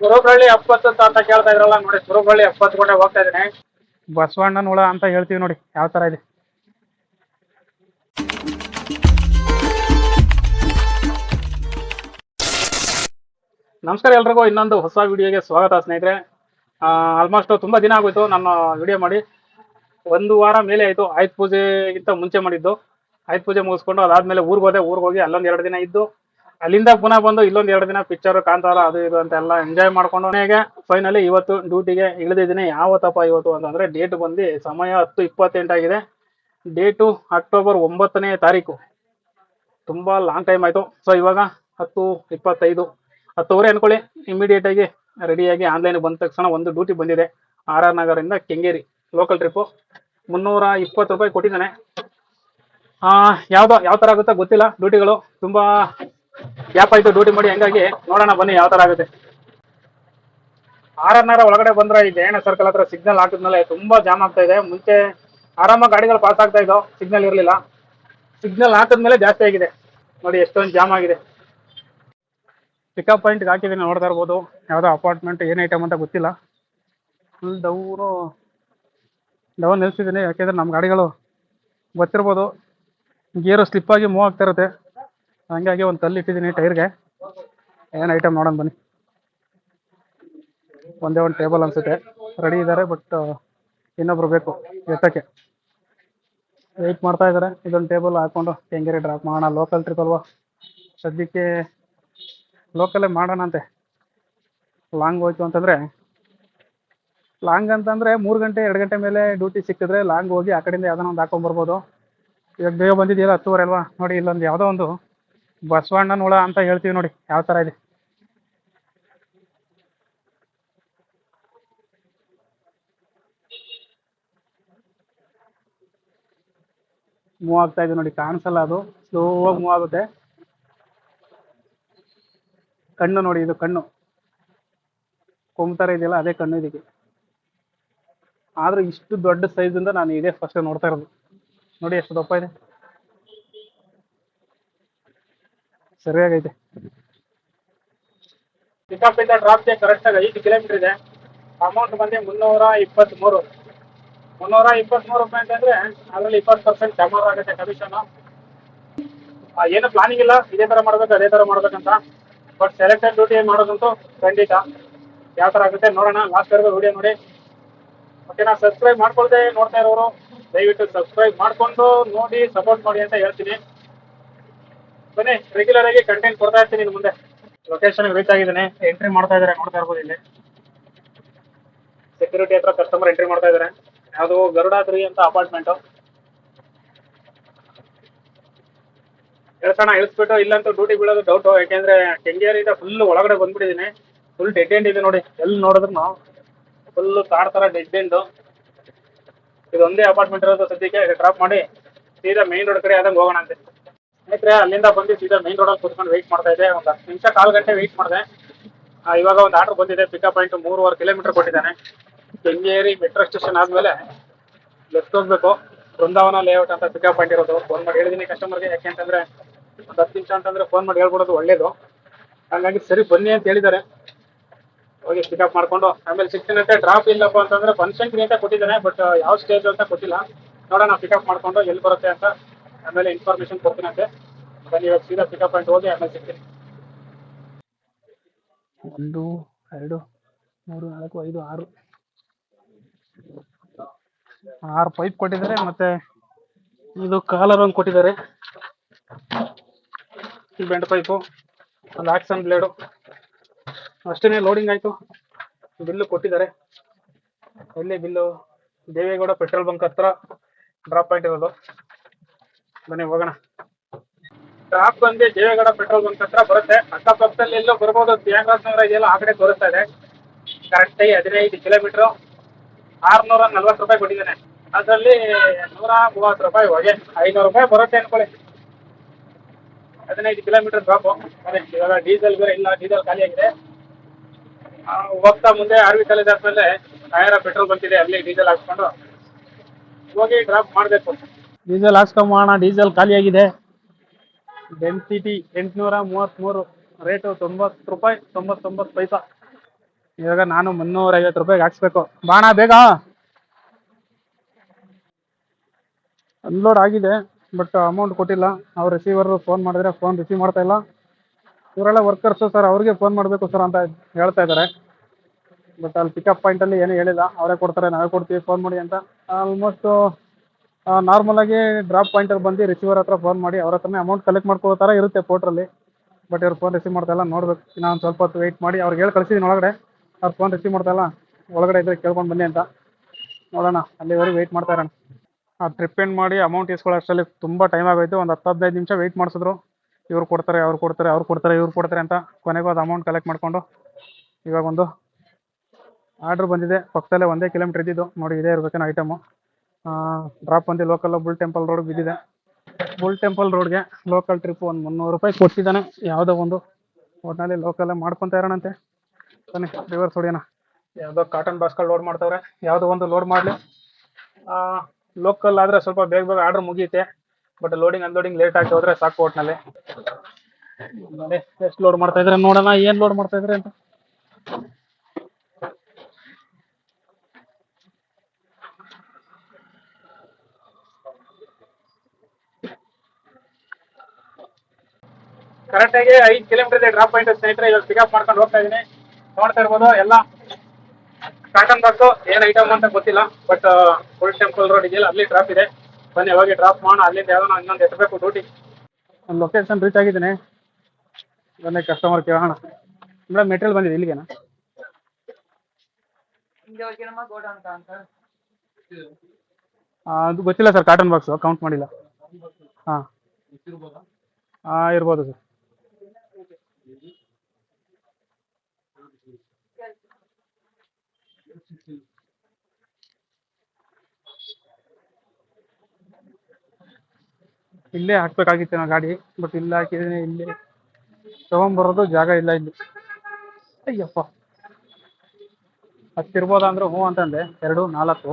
ಸುರಬಳ್ಳಿ ಎಪ್ಪತ್ತು ಅಂತ ಕೇಳ್ತಾ ಇದ್ರಲ್ಲ ನೋಡಿ ಸುರಬಳ್ಳಿ ಎಪ್ಪತ್ತು ಕೂಡ ಹೋಗ್ತಾ ಇದ್ದೀನಿ. ಬಸವಣ್ಣನ ಹುಳ ಅಂತ ಹೇಳ್ತೀವಿ ನೋಡಿ ಯಾವ ತರ ಇದೆ. ನಮಸ್ಕಾರ ಎಲ್ರಿಗೂ ಇನ್ನೊಂದು ಹೊಸ ವಿಡಿಯೋಗೆ ಸ್ವಾಗತ ಸ್ನೇಹಿತರೆ. ಆಲ್ಮೋಸ್ಟ್ ತುಂಬ ದಿನ ಆಗೋಯ್ತು ನಾನು ವಿಡಿಯೋ ಮಾಡಿ. ಒಂದು ವಾರ ಮೇಲೆ ಆಯಿತು ಆಯುಧ ಪೂಜೆಗಿಂತ ಮುಂಚೆ ಮಾಡಿದ್ದು. ಆಯುಧ ಪೂಜೆ ಮುಗಿಸ್ಕೊಂಡು ಅದಾದ್ಮೇಲೆ ಊರಿಗೆ ಹೋದೆ ಊರಿಗೆ ಹೋಗಿ ಅಲ್ಲೊಂದು ಎರಡು ದಿನ ಇದ್ದು ಅಲ್ಲಿಂದ ಪುನಃ ಬಂದು ಇಲ್ಲೊಂದು ಎರಡು ದಿನ ಪಿಕ್ಚರ್ ಕಾಂತಾರ, ಅದು ಇದು ಅಂತ ಎಲ್ಲ ಎಂಜಾಯ್ ಮಾಡ್ಕೊಂಡು ಕೊನೆಗೆ ಫೈನಲಿ ಇವತ್ತು ಡ್ಯೂಟಿಗೆ ಇಳಿದಿದ್ದೀನಿ. ಯಾವತ್ತಪ್ಪ ಇವತ್ತು ಅಂತಂದ್ರೆ ಡೇಟ್ ಬಂದು ಸಮಯ ಹತ್ತು ಇಪ್ಪತ್ತೆಂಟಾಗಿದೆ ಡೇಟು ಅಕ್ಟೋಬರ್ ಒಂಬತ್ತನೇ ತಾರೀಕು. ತುಂಬಾ ಲಾಂಗ್ ಟೈಮ್ ಆಯಿತು. ಸೊ ಇವಾಗ ಹತ್ತು ಇಪ್ಪತ್ತೈದು. ಹತ್ತುವರೆ ಅನ್ಕೊಳ್ಳಿ. ಇಮಿಡಿಯೇಟ್ ಆಗಿ ರೆಡಿಯಾಗಿ ಆನ್ಲೈನ್ ಬಂದ ತಕ್ಷಣ ಒಂದು ಡ್ಯೂಟಿ ಬಂದಿದೆ. ಆರ್ ಆರ್ ನಗರಿಂದ ಕೆಂಗೇರಿ ಲೋಕಲ್ ಟ್ರಿಪ್ಪು ಮುನ್ನೂರ ಇಪ್ಪತ್ತು ರೂಪಾಯಿ ಕೊಟ್ಟಿದ್ದಾನೆ. ಯಾವ್ದೋ ಯಾವ ಥರ ಆಗುತ್ತೋ ಗೊತ್ತಿಲ್ಲ. ಡ್ಯೂಟಿಗಳು ತುಂಬಾ ಗ್ಯಾಪ್ ಆಯ್ತು ಡ್ಯೂಟಿ ಮಾಡಿ, ಹಂಗಾಗಿ ನೋಡೋಣ, ಬನ್ನಿ, ಯಾವ ತರ ಆಗುತ್ತೆ. ಆರ್ ಆರ್ ಒಳಗಡೆ ಬಂದ್ರೆ ಈ ಜಯಣ್ಣ ಸರ್ಕಲ್ ಹತ್ರ ಸಿಗ್ನಲ್ ಹಾಕಿದ್ಮೇಲೆ ತುಂಬಾ ಜಾಮ್ ಆಗ್ತಾ ಇದೆ. ಮುಂಚೆ ಆರಾಮಾಗಿ ಗಾಡಿಗಳು ಪಾಸ್ ಆಗ್ತಾ ಇದ್ದವು ಸಿಗ್ನಲ್ ಇರಲಿಲ್ಲ. ಸಿಗ್ನಲ್ ಹಾಕಿದ್ಮೇಲೆ ಜಾಸ್ತಿ ಆಗಿದೆ. ನೋಡಿ, ಎಷ್ಟೊಂದು ಜಾಮ್ ಆಗಿದೆ. ಪಿಕಪ್ ಪಾಯಿಂಟ್ಗೆ ಹಾಕಿದ್ದೀನಿ ನೋಡ್ತಾ ಇರ್ಬೋದು. ಯಾವುದೋ ಅಪಾರ್ಟ್ಮೆಂಟ್ ಏನ್ ಐಟಮ್ ಅಂತ ಗೊತ್ತಿಲ್ಲ. ಫುಲ್ ಡೌನು ಡೌನ್ ನಿಲ್ಸಿದ್ದೀನಿ ಯಾಕೆಂದ್ರೆ ನಮ್ಮ ಗಾಡಿಗಳು ಗೊತ್ತಿರ್ಬೋದು. ಗೇರು ಸ್ಲಿಪ್ ಆಗಿ ಮೂವ್ ಆಗ್ತಾ ಇರುತ್ತೆ. ಹಂಗಾಗಿ ಒಂದು ಕಲ್ಲು ಇಟ್ಟಿದ್ದೀನಿ ಟೈರ್ಗೆ. ಏನು ಐಟಮ್ ನೋಡೋಣ ಬನ್ನಿ. ಒಂದೇ ಒಂದು ಟೇಬಲ್ ಅನ್ಸುತ್ತೆ. ರೆಡಿ ಇದ್ದಾರೆ ಬಟ್ ಇನ್ನೊಬ್ರು ಬೇಕು ಎತ್ತಕ್ಕೆ. ವೆಯ್ಟ್ ಮಾಡ್ತಾ ಇದ್ದಾರೆ ಇದೊಂದು ಟೇಬಲ್ ಹಾಕೊಂಡು ಹೆಂಗೇರಿ ಡ್ರಾಪ್ ಮಾಡೋಣ. ಲೋಕಲ್ ಟ್ರಿಪ್ ಅಲ್ವಾ? ಸದ್ಯಕ್ಕೆ ಲೋಕಲ್ಲೇ ಮಾಡೋಣ ಅಂತೆ. ಲಾಂಗ್ ಹೋಯ್ತು ಅಂತಂದರೆ ಲಾಂಗ್ ಅಂತಂದರೆ ಮೂರು ಗಂಟೆ, ಎರಡು ಗಂಟೆ ಮೇಲೆ ಡ್ಯೂಟಿ ಸಿಕ್ಕಿದ್ರೆ ಲಾಂಗ್ ಹೋಗಿ ಆ ಕಡೆಯಿಂದ ಯಾವ್ದಾನ ಒಂದು ಹಾಕೊಂಡ್ಬರ್ಬೋದು ಇವಾಗ ಬೇಗ ಬಂದಿದೆಯಲ್ಲ ಹತ್ತುವರೆ ಅಲ್ವಾ? ನೋಡಿ ಇಲ್ಲೊಂದು ಯಾವುದೋ ಒಂದು ಬಸವಣ್ಣನ ಹುಳ ಅಂತ ಹೇಳ್ತೀವಿ ನೋಡಿ, ಯಾವ ತರ ಇದೆ. ಮೂವ್ ಆಗ್ತಾ ಇದೆ ನೋಡಿ, ಕಾಣಿಸಲ್ಲ ಅದು. ಸ್ಲೋ ಆಗಿ ಮೂವ್ ಆಗುತ್ತೆ. ಕಣ್ಣು ನೋಡಿ, ಇದು ಕಣ್ಣು. ಕೊಂಬ್ ಥರ ಇದೆಯಲ್ಲ, ಅದೇ ಕಣ್ಣು ಇದಕ್ಕೆ. ಆದ್ರೆ ಇಷ್ಟು ದೊಡ್ಡ ಸೈಜಿಂದ ನಾನು ಇದೇ ಫಸ್ಟ್ ನೋಡ್ತಾ ಇರೋದು. ನೋಡಿ ಎಷ್ಟು ದಪ್ಪ ಇದೆ. ಸರಿಯಾಗೈತೆ ಪಿಕಪ್ಪಿಂದ ಡ್ರಾಪ್ಗೆ ಕರೆಕ್ಟಾಗಿ ಐದು ಕಿಲೋಮೀಟರ್ ಇದೆ. ಅಮೌಂಟ್ ಬಂದು ಮುನ್ನೂರ ಇಪ್ಪತ್ತ್ಮೂರು ಮುನ್ನೂರ ಇಪ್ಪತ್ತ್ಮೂರು ರೂಪಾಯಿ ಅಂತಂದ್ರೆ ಅದರಲ್ಲಿ ಇಪ್ಪತ್ತು ಪರ್ಸೆಂಟ್ ಜಮಾ ಆಗುತ್ತೆ ಕಮಿಷನ್ ಏನು ಪ್ಲಾನಿಂಗ್ ಇಲ್ಲ. ಇದೇ ಥರ ಮಾಡಬೇಕು, ಅದೇ ಥರ ಮಾಡ್ಬೇಕಂತ. ಬಟ್ ಸೆಲೆಕ್ಟೆಡ್ ಡ್ಯೂಟಿ ಮಾಡೋದಂತೂ ಖಂಡಿತ ಯಾವ ಥರ ಆಗುತ್ತೆ ನೋಡೋಣ. ಲಾಸ್ಟ್ ವರೆಗೂ ವಿಡಿಯೋ ನೋಡಿ. ಓಕೆನಾ ಸಬ್ಸ್ಕ್ರೈಬ್ ಮಾಡ್ಕೊಳ್ದೆ ನೋಡ್ತಾ ಇರೋರು, ದಯವಿಟ್ಟು ಸಬ್ಸ್ಕ್ರೈಬ್ ಮಾಡ್ಕೊಂಡು ನೋಡಿ ಸಪೋರ್ಟ್ ಮಾಡಿ ಅಂತ ಹೇಳ್ತೀನಿ. ಬನ್ನಿ ರೆಗ್ಯುಲರ್ ಆಗಿ ಕಂಟೆಂಟ್ ಕೊಡ್ತಾ ಇರ್ತೀನಿ ಇನ್ನು ಮುಂದೆ. ಲೊಕೇಶನ್ ರೀಚ್ ಆಗಿದ್ದೀನಿ. ಎಂಟ್ರಿ ಮಾಡ್ತಾ ಇದ್ದಾರೆ, ನೋಡ್ತಾ ಇರ್ಬೋದು ಇಲ್ಲಿ. ಸೆಕ್ಯೂರಿಟಿ ಹತ್ರ ಕಸ್ಟಮರ್ ಎಂಟ್ರಿ ಮಾಡ್ತಾ ಇದ್ದಾರೆ. ಯಾವುದು ಗರುಡಾದ್ರಿ ಅಂತ ಅಪಾರ್ಟ್ಮೆಂಟು ಹೇಳ್ಸೋಣ ಇಳಿಸ್ಬಿಟ್ಟು ಇಲ್ಲಂತೂ ಡ್ಯೂಟಿ ಬೀಳೋದು ಡೌಟು ಯಾಕೆಂದ್ರೆ ಕೆಂಗೇರಿಯಿಂದ ಫುಲ್ ಒಳಗಡೆ ಬಂದ್ಬಿಟ್ಟಿದ್ದೀನಿ. ಫುಲ್ ಡೆಡ್ ಇದೆ ನೋಡಿ. ಎಲ್ಲಿ ನೋಡಿದ್ರು ಫುಲ್ ಕಾರ್ ಥರ ಡೆಡ್ ಎಂಡು ಇದೊಂದೇ ಅಪಾರ್ಟ್ಮೆಂಟ್ ಇರೋದು ಸದ್ಯಕ್ಕೆ. ಡ್ರಾಪ್ ಮಾಡಿ. ಸೀದಾ ಮೇನ್ ರೋಡ್ ಕಡೆ ಆದಂಗೆ ಹೋಗೋಣ ಅಂತೆ. ಸ್ನೇಹಿತರೆ, ಅಲ್ಲಿಂದ ಬಂದು ಸೀದಾ ಮೈನ್ ರೋಡಲ್ಲಿ ಕೂತ್ಕೊಂಡು ವೆಯ್ಟ್ ಮಾಡ್ತಾ ಇದ್ದೆ. ಒಂದು ಹತ್ತು ನಿಮಿಷ ಕಾಲು ಗಂಟೆ ವೆಯ್ಟ್ ಮಾಡಿದೆ. ಇವಾಗ ಒಂದು ಆರ್ಡರ್ ಬಂದಿದೆ ಪಿಕಪ್ ಪಾಯಿಂಟ್ ಮೂರುವರೆ ಕಿಲೋಮೀಟರ್ ಕೊಟ್ಟಿದ್ದಾನೆ. ಕೆಂಗೇರಿ ಮೆಟ್ರೋ ಸ್ಟೇಷನ್ ಆದಮೇಲೆ ಲೆಫ್ಟ್ ಹೋಗ್ಬೇಕು. ಬೃಂದಾವನ ಲೇಔಟ್ ಅಂತ ಪಿಕಪ್ ಪಾಯಿಂಟ್ ಇರೋದು. ಫೋನ್ ಮಾಡಿ ಹೇಳಿದ್ದೀನಿ ಕಸ್ಟಮರ್ಗೆ ಯಾಕೆ ಅಂತಂದರೆ, ಒಂದು ಹತ್ತು ನಿಮಿಷ ಅಂತಂದ್ರೆ ಫೋನ್ ಮಾಡಿ ಹೇಳ್ಬಿಡೋದು ಒಳ್ಳೇದು. ಹಾಗಾಗಿ ಸರಿ ಬನ್ನಿ ಅಂತ ಹೇಳಿದ್ದಾರೆ. ಹೋಗಿ ಪಿಕಪ್ ಮಾಡ್ಕೊಂಡು. ಆಮೇಲೆ ಸಿಗ್ತೀನಂತೆ ಡ್ರಾಪ್ ಇಲ್ಲಪ್ಪ ಅಂತಂದ್ರೆ ಫಂಕ್ಷನ್ ಅಂತ ಕೊಟ್ಟಿದ್ದಾನೆ ಬಟ್ ಯಾವ ಸ್ಟೇಜ್ ಅಂತ ಕೊಟ್ಟಿಲ್ಲ ನೋಡೋಣ ಪಿಕಪ್ ಮಾಡ್ಕೊಂಡು ಎಲ್ಲಿ ಬರುತ್ತೆ ಅಂತ. ಆಮೇಲೆ ಇನ್ಫಾರ್ಮೇಶನ್ ಕೊಡ್ತೀನಂತೆ ಬನ್ನಿ, ಇವಾಗ ಸೀದಾ ಪಿಕಪ್ ಪಾಯಿಂಟ್ ಹೋಗಿ ಆಮೇಲೆ ಸಿಗ್ತೀನಿ. ಒಂದು, ಎರಡು, ಮೂರು, ನಾಲ್ಕು, ಐದು, ಆರು. ಆರು ಪೈಪ್ ಕೊಟ್ಟಿದ್ದಾರೆ, ಮತ್ತೆ ಇದು ಕಾಲರ್ ಒಂದು ಕೊಟ್ಟಿದ್ದಾರೆ. ಬೆಂಡ್ ಪೈಪು ಒಂದು ಆಕ್ಸನ್ ಬ್ಲೇಡು ಅಷ್ಟೇ ಲೋಡಿಂಗ್ ಆಯಿತು. ಬಿಲ್ಲು ಕೊಟ್ಟಿದ್ದಾರೆ. ಎಲ್ಲಿ ಬಿಲ್ಲು? ದೇವೇಗೌಡ ಪೆಟ್ರೋಲ್ ಬಂಕ್ ಹತ್ರ. ಡ್ರಾಪ್ ಪಾಯಿಂಟ್ ಇರೋದು. ಬನ್ನಿ ಹೋಗೋಣ. ಸ್ಟಾಪ್ ಬಂದು ದೇವೇಗೌಡ ಪೆಟ್ರೋಲ್ ಬಂಕ್ ಹತ್ರ ಬರುತ್ತೆ. ಅಕ್ಕಪಕ್ಕದಲ್ಲಿ ಎಲ್ಲೋ ಬರ್ಬೋದು ತ್ಯಾಗರಾಜ್ ನಗರ ಇದೆಯಲ್ಲ ಆ ಕಡೆ ತೋರಿಸ್ತಾ ಇದೆ. ಕರೆಕ್ಟಾಗಿ ಹದಿನೈದು ಕಿಲೋಮೀಟ್ರು ಆರ್ನೂರ ನಲ್ವತ್ತು ರೂಪಾಯಿ ಕೊಟ್ಟಿದ್ದಾನೆ. ಅದರಲ್ಲಿ ನೂರ ಮೂವತ್ತು ರೂಪಾಯಿ ಹೊಗೆ. ಐನೂರು ರೂಪಾಯಿ ಬರುತ್ತೆ ಅನ್ಕೊಳ್ಳಿ. ಹದಿನೈದು ಕಿಲೋಮೀಟರ್ ಡ್ರಾಪು ಇವಾಗ ಡೀಸೆಲ್ ಬೇರೆ ಇಲ್ಲ ಡೀಸೆಲ್ ಖಾಲಿ ಆಗಿದೆ. ಆ, ಹೋಗ್ತಾ ಮುಂದೆ ಆರ್ವಿ ಕಾಲೇಜ್ ಆದ್ಮೇಲೆ ಟಯರ ಪೆಟ್ರೋಲ್ ಬಂಕಿದೆ ಅಲ್ಲಿ ಡೀಸೆಲ್ ಹಾಕ್ಸ್ಕೊಂಡು ಹೋಗಿ ಡ್ರಾಪ್ ಮಾಡಬೇಕು. ಡೀಸೆಲ್ ಹಾಕ್ಸ್ಕೊಂಬೋಣ ಡೀಸೆಲ್ ಖಾಲಿ ಆಗಿದೆ. ಡೆನ್ಸಿಟಿ ಎಂಟುನೂರ ಮೂವತ್ತ್ಮೂರು ರೇಟು ತೊಂಬತ್ತು ರೂಪಾಯಿ, ತೊಂಬತ್ತೊಂಬತ್ತು ಪೈಸಾ. ಇವಾಗ ನಾನು ಮುನ್ನೂರ ಐವತ್ತು ರೂಪಾಯಿಗೆ ಹಾಕ್ಸ್ಬೇಕು. ಬಾಣ, ಬೇಗ. ಅನ್ಲೋಡ್ ಆಗಿದೆ ಬಟ್ ಅಮೌಂಟ್ ಕೊಟ್ಟಿಲ್ಲ. ಅವ್ರು ರಿಸೀವರು ಫೋನ್ ಮಾಡಿದ್ರೆ ಫೋನ್ ರಿಸೀವ್ ಮಾಡ್ತಾ ಇಲ್ಲ. ಇವರೆಲ್ಲ ವರ್ಕರ್ಸು ಸರ್, ಅವ್ರಿಗೆ ಫೋನ್ ಮಾಡಬೇಕು ಸರ್ ಅಂತ ಹೇಳ್ತಾ ಇದ್ದಾರೆ. ಬಟ್ ಅಲ್ಲಿ ಪಿಕಪ್ ಪಾಯಿಂಟಲ್ಲಿ ಏನೂ ಹೇಳಿಲ್ಲ. ಅವರೇ ಕೊಡ್ತಾರೆ, ನಾವೇ ಕೊಡ್ತೀವಿ ಫೋನ್ ಮಾಡಿ ಅಂತ. ಆಲ್ಮೋಸ್ಟು ನಾರ್ಮಲಾಗಿ ಡ್ರಾಪ್ ಪಾಯಿಂಟಲ್ಲಿ ಬಂದು ರಿಸೀವರ್ ಹತ್ರ ಫೋನ್ ಮಾಡಿ, ಅವ್ರ ಹತ್ರನೇ ಅಮೌಂಟ್ ಕಲೆಕ್ಟ್ ಮಾಡ್ಕೊಳ್ಳೋ ಥರ ಇರುತ್ತೆ ಪೋರ್ಟ್ರಲ್ಲಿ ಬಟ್ ಇವ್ರು ಫೋನ್ ರಿಸೀವ್ ಮಾಡ್ತಾ ಇಲ್ಲ, ನೋಡ್ಬೇಕು. ನಾನು ಸ್ವಲ್ಪ ಹೊತ್ತು ವೆಯ್ಟ್ ಮಾಡಿ. ಅವ್ರಿಗೆ ಹೇಳಿ ಕಳಿಸಿದ್ದೀನಿ ಒಳಗಡೆ. ಅವ್ರು ಫೋನ್ ರಿಸೀವ್ ಮಾಡ್ತಾ ಇಲ್ಲ. ಒಳಗಡೆ ಇದ್ರೆ ಕೇಳ್ಕೊಂಡು ಬನ್ನಿ ಅಂತ. ನೋಡೋಣ. ಅಲ್ಲಿವರೆಗೆ ವೆಯ್ಟ್ ಮಾಡ್ತಾ ಇರೋಣ. ಆ ಟ್ರಿಪ್ ಎಂಡ್ ಮಾಡಿ ಅಮೌಂಟ್ ಇಸ್ಕೊಳ್ಳೋ ಅಷ್ಟರಲ್ಲಿ ತುಂಬ ಟೈಮ್ ಆಗೋಯ್ತು. ಒಂದು ಹತ್ತು ಹದಿನೈದು ನಿಮಿಷ ವೆಯ್ಟ್ ಮಾಡಿಸಿದ್ರು. ಇವ್ರು ಕೊಡ್ತಾರೆ, ಅವ್ರು ಕೊಡ್ತಾರೆ ಅವ್ರು ಕೊಡ್ತಾರೆ, ಇವ್ರು ಕೊಡ್ತಾರೆ ಅಂತ ಕೊನೆಗೂ ಅದು ಅಮೌಂಟ್ ಕಲೆಕ್ಟ್ ಮಾಡಿಕೊಂಡು ಇವಾಗ ಒಂದು ಆರ್ಡ್ರ್ ಬಂದಿದೆ. ಪಕ್ಕದಲ್ಲೇ ಒಂದೇ ಕಿಲೋಮೀಟ್ರ್ ಇದ್ದಿದ್ದು. ನೋಡಿ, ಇದೇ ಇರಬೇಕೇನೋ ಐಟಮು ಡ್ರಾಪ್ ಬಂದು ಲೋಕಲ್ ಬುಲ್ ಟೆಂಪಲ್ ರೋಡ್ ಬಿದ್ದಿದೆ. ಬುಲ್ ಟೆಂಪಲ್ ರೋಡ್ಗೆ ಲೋಕಲ್ ಟ್ರಿಪ್ ಒಂದ್ ಮುನ್ನೂರು ರೂಪಾಯಿ ಕೊಟ್ಟಿದ್ದಾನೆ. ಯಾವುದೋ ಒಂದು ಒಟ್ನಲ್ಲಿ ಲೋಕಲ್ಲೇ ಮಾಡ್ಕೊತಾ ಇರೋಣಂತೆ. ಬನ್ನಿ ರಿವರ್ಸ್ ಹೊಡಿಯೋಣ. ಯಾವುದೋ ಕಾಟನ್ ಬಾಸ್ಗಳು ಲೋಡ್ ಮಾಡ್ತಾವ್ರೆ. ಯಾವುದೋ ಒಂದು ಲೋಡ್ ಮಾಡ್ಲಿ. ಆ ಲೋಕಲ್ ಆದ್ರೆ ಸ್ವಲ್ಪ ಬೇಗ ಬೇಗ ಆರ್ಡರ್ ಮುಗಿಯುತ್ತೆ. ಬಟ್ ಲೋಡಿಂಗ್ ಅನ್ಲೋಡಿಂಗ್ ಲೇಟ್ ಆಗಿ ಹೋದ್ರೆ ಸಾಕು ಒಟ್ನಲ್ಲಿ. ಎಷ್ಟು ಲೋಡ್ ಮಾಡ್ತಾ ಇದ್ರೆ ನೋಡೋಣ. ಏನು ಲೋಡ್ ಮಾಡ್ತಾ ಇದ್ರೆ ಅಂತ? ಕರೆಕ್ಟಾಗಿ ಐದು ಕಿಲೋಮೀಟರ್ ಇದೆ ಡ್ರಾಪ್ ಪಾಯಿಂಟ್ ಸ್ನೇಹಿತರೆ ಇವಾಗ ಪಿಕಪ್ ಮಾಡ್ಕೊಂಡು ಹೋಗ್ತಾ ಇದೀನಿ. ನೋಡ್ತಾ ಇರ್ಬೋದು ಎಲ್ಲ ಕಾಟನ್ ಬಾಕ್ಸು ಏನ್ ಐಟಮ್ ಅಂತ ಗೊತ್ತಿಲ್ಲ ಬಟ್ ಫುಲ್ ಟೆಂಪಲ್ ರೋಡ್ ಇದೆಯಲ್ಲ ಅಲ್ಲಿ ಡ್ರಾಪ್ ಇದೆ. ಬನ್ನಿ ಯಾವಾಗ ಡ್ರಾಪ್ ಮಾಡೋಣ ಅಲ್ಲಿಂದ ಯಾವ್ದೋ ಇನ್ನೊಂದು ಎತ್ತಬೇಕು ಡ್ಯೂಟಿ ಒಂದು ಲೊಕೇಶನ್ ರೀಚ್ ಆಗಿದ್ದೀನಿ. ಬನ್ನಿ ಕಸ್ಟಮರ್ ಕೇಳೋಣ. ಮೇಡಮ್ ಮೆಟೀರಿಯಲ್ ಬಂದಿದೆ ಇಲ್ಲಿಗೆನಾ? ಅದು ಗೊತ್ತಿಲ್ಲ ಸರ್ ಕಾಟನ್ ಬಾಕ್ಸು ಕೌಂಟ್ ಮಾಡಿಲ್ಲ. ಹಾಂ. ಹಾಂ ಇರ್ಬೋದು ಸರ್. ಇಲ್ಲೇ ಹಾಕ್ಬೇಕಾಗಿತ್ತು ನಾ ಗಾಡಿ ಬಟ್ ಇಲ್ಲ ಹಾಕಿದ್ದೀನಿ ಇಲ್ಲಿ. ತಗೊಂಬರೋದು ಜಾಗ ಇಲ್ಲ ಇಲ್ಲಿ. ಅಯ್ಯಪ್ಪ. ಹತ್ತಿರ್ಬೋದಾ ಅಂದ್ರೆ ಹ್ಞೂ ಅಂತಂದೆ. ಎರಡು, ನಾಲ್ಕು,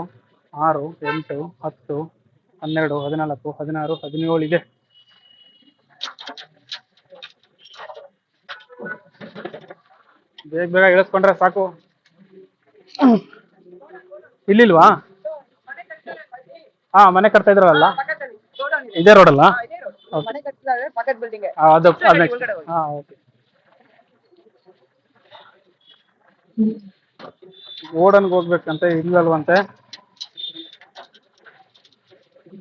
ಆರು, ಎಂಟು, ಹತ್ತು, ಹನ್ನೆರಡು, ಹದಿನಾಲ್ಕು, ಹದಿನಾರು ಹದಿನೇಳು ಇದೆ ಬೇಗ ಬೇಗ ಇಳಿಸ್ಕೊಂಡ್ರೆ ಸಾಕು. ಇಲ್ಲಿಲ್ವಾ? ಹಾ ಮನೆ ಕಟ್ತಾ ಇದ್ರಲ್ಲ? ಇದೇ ರೋಡ್. ಅಲ್ಲ ಅದು. ಹಾ ಓಕೆ ಗೋಡನ್ಗೆ ಹೋಗ್ಬೇಕಂತೆ ಇಲ್ಲಲ್ವಂತೆ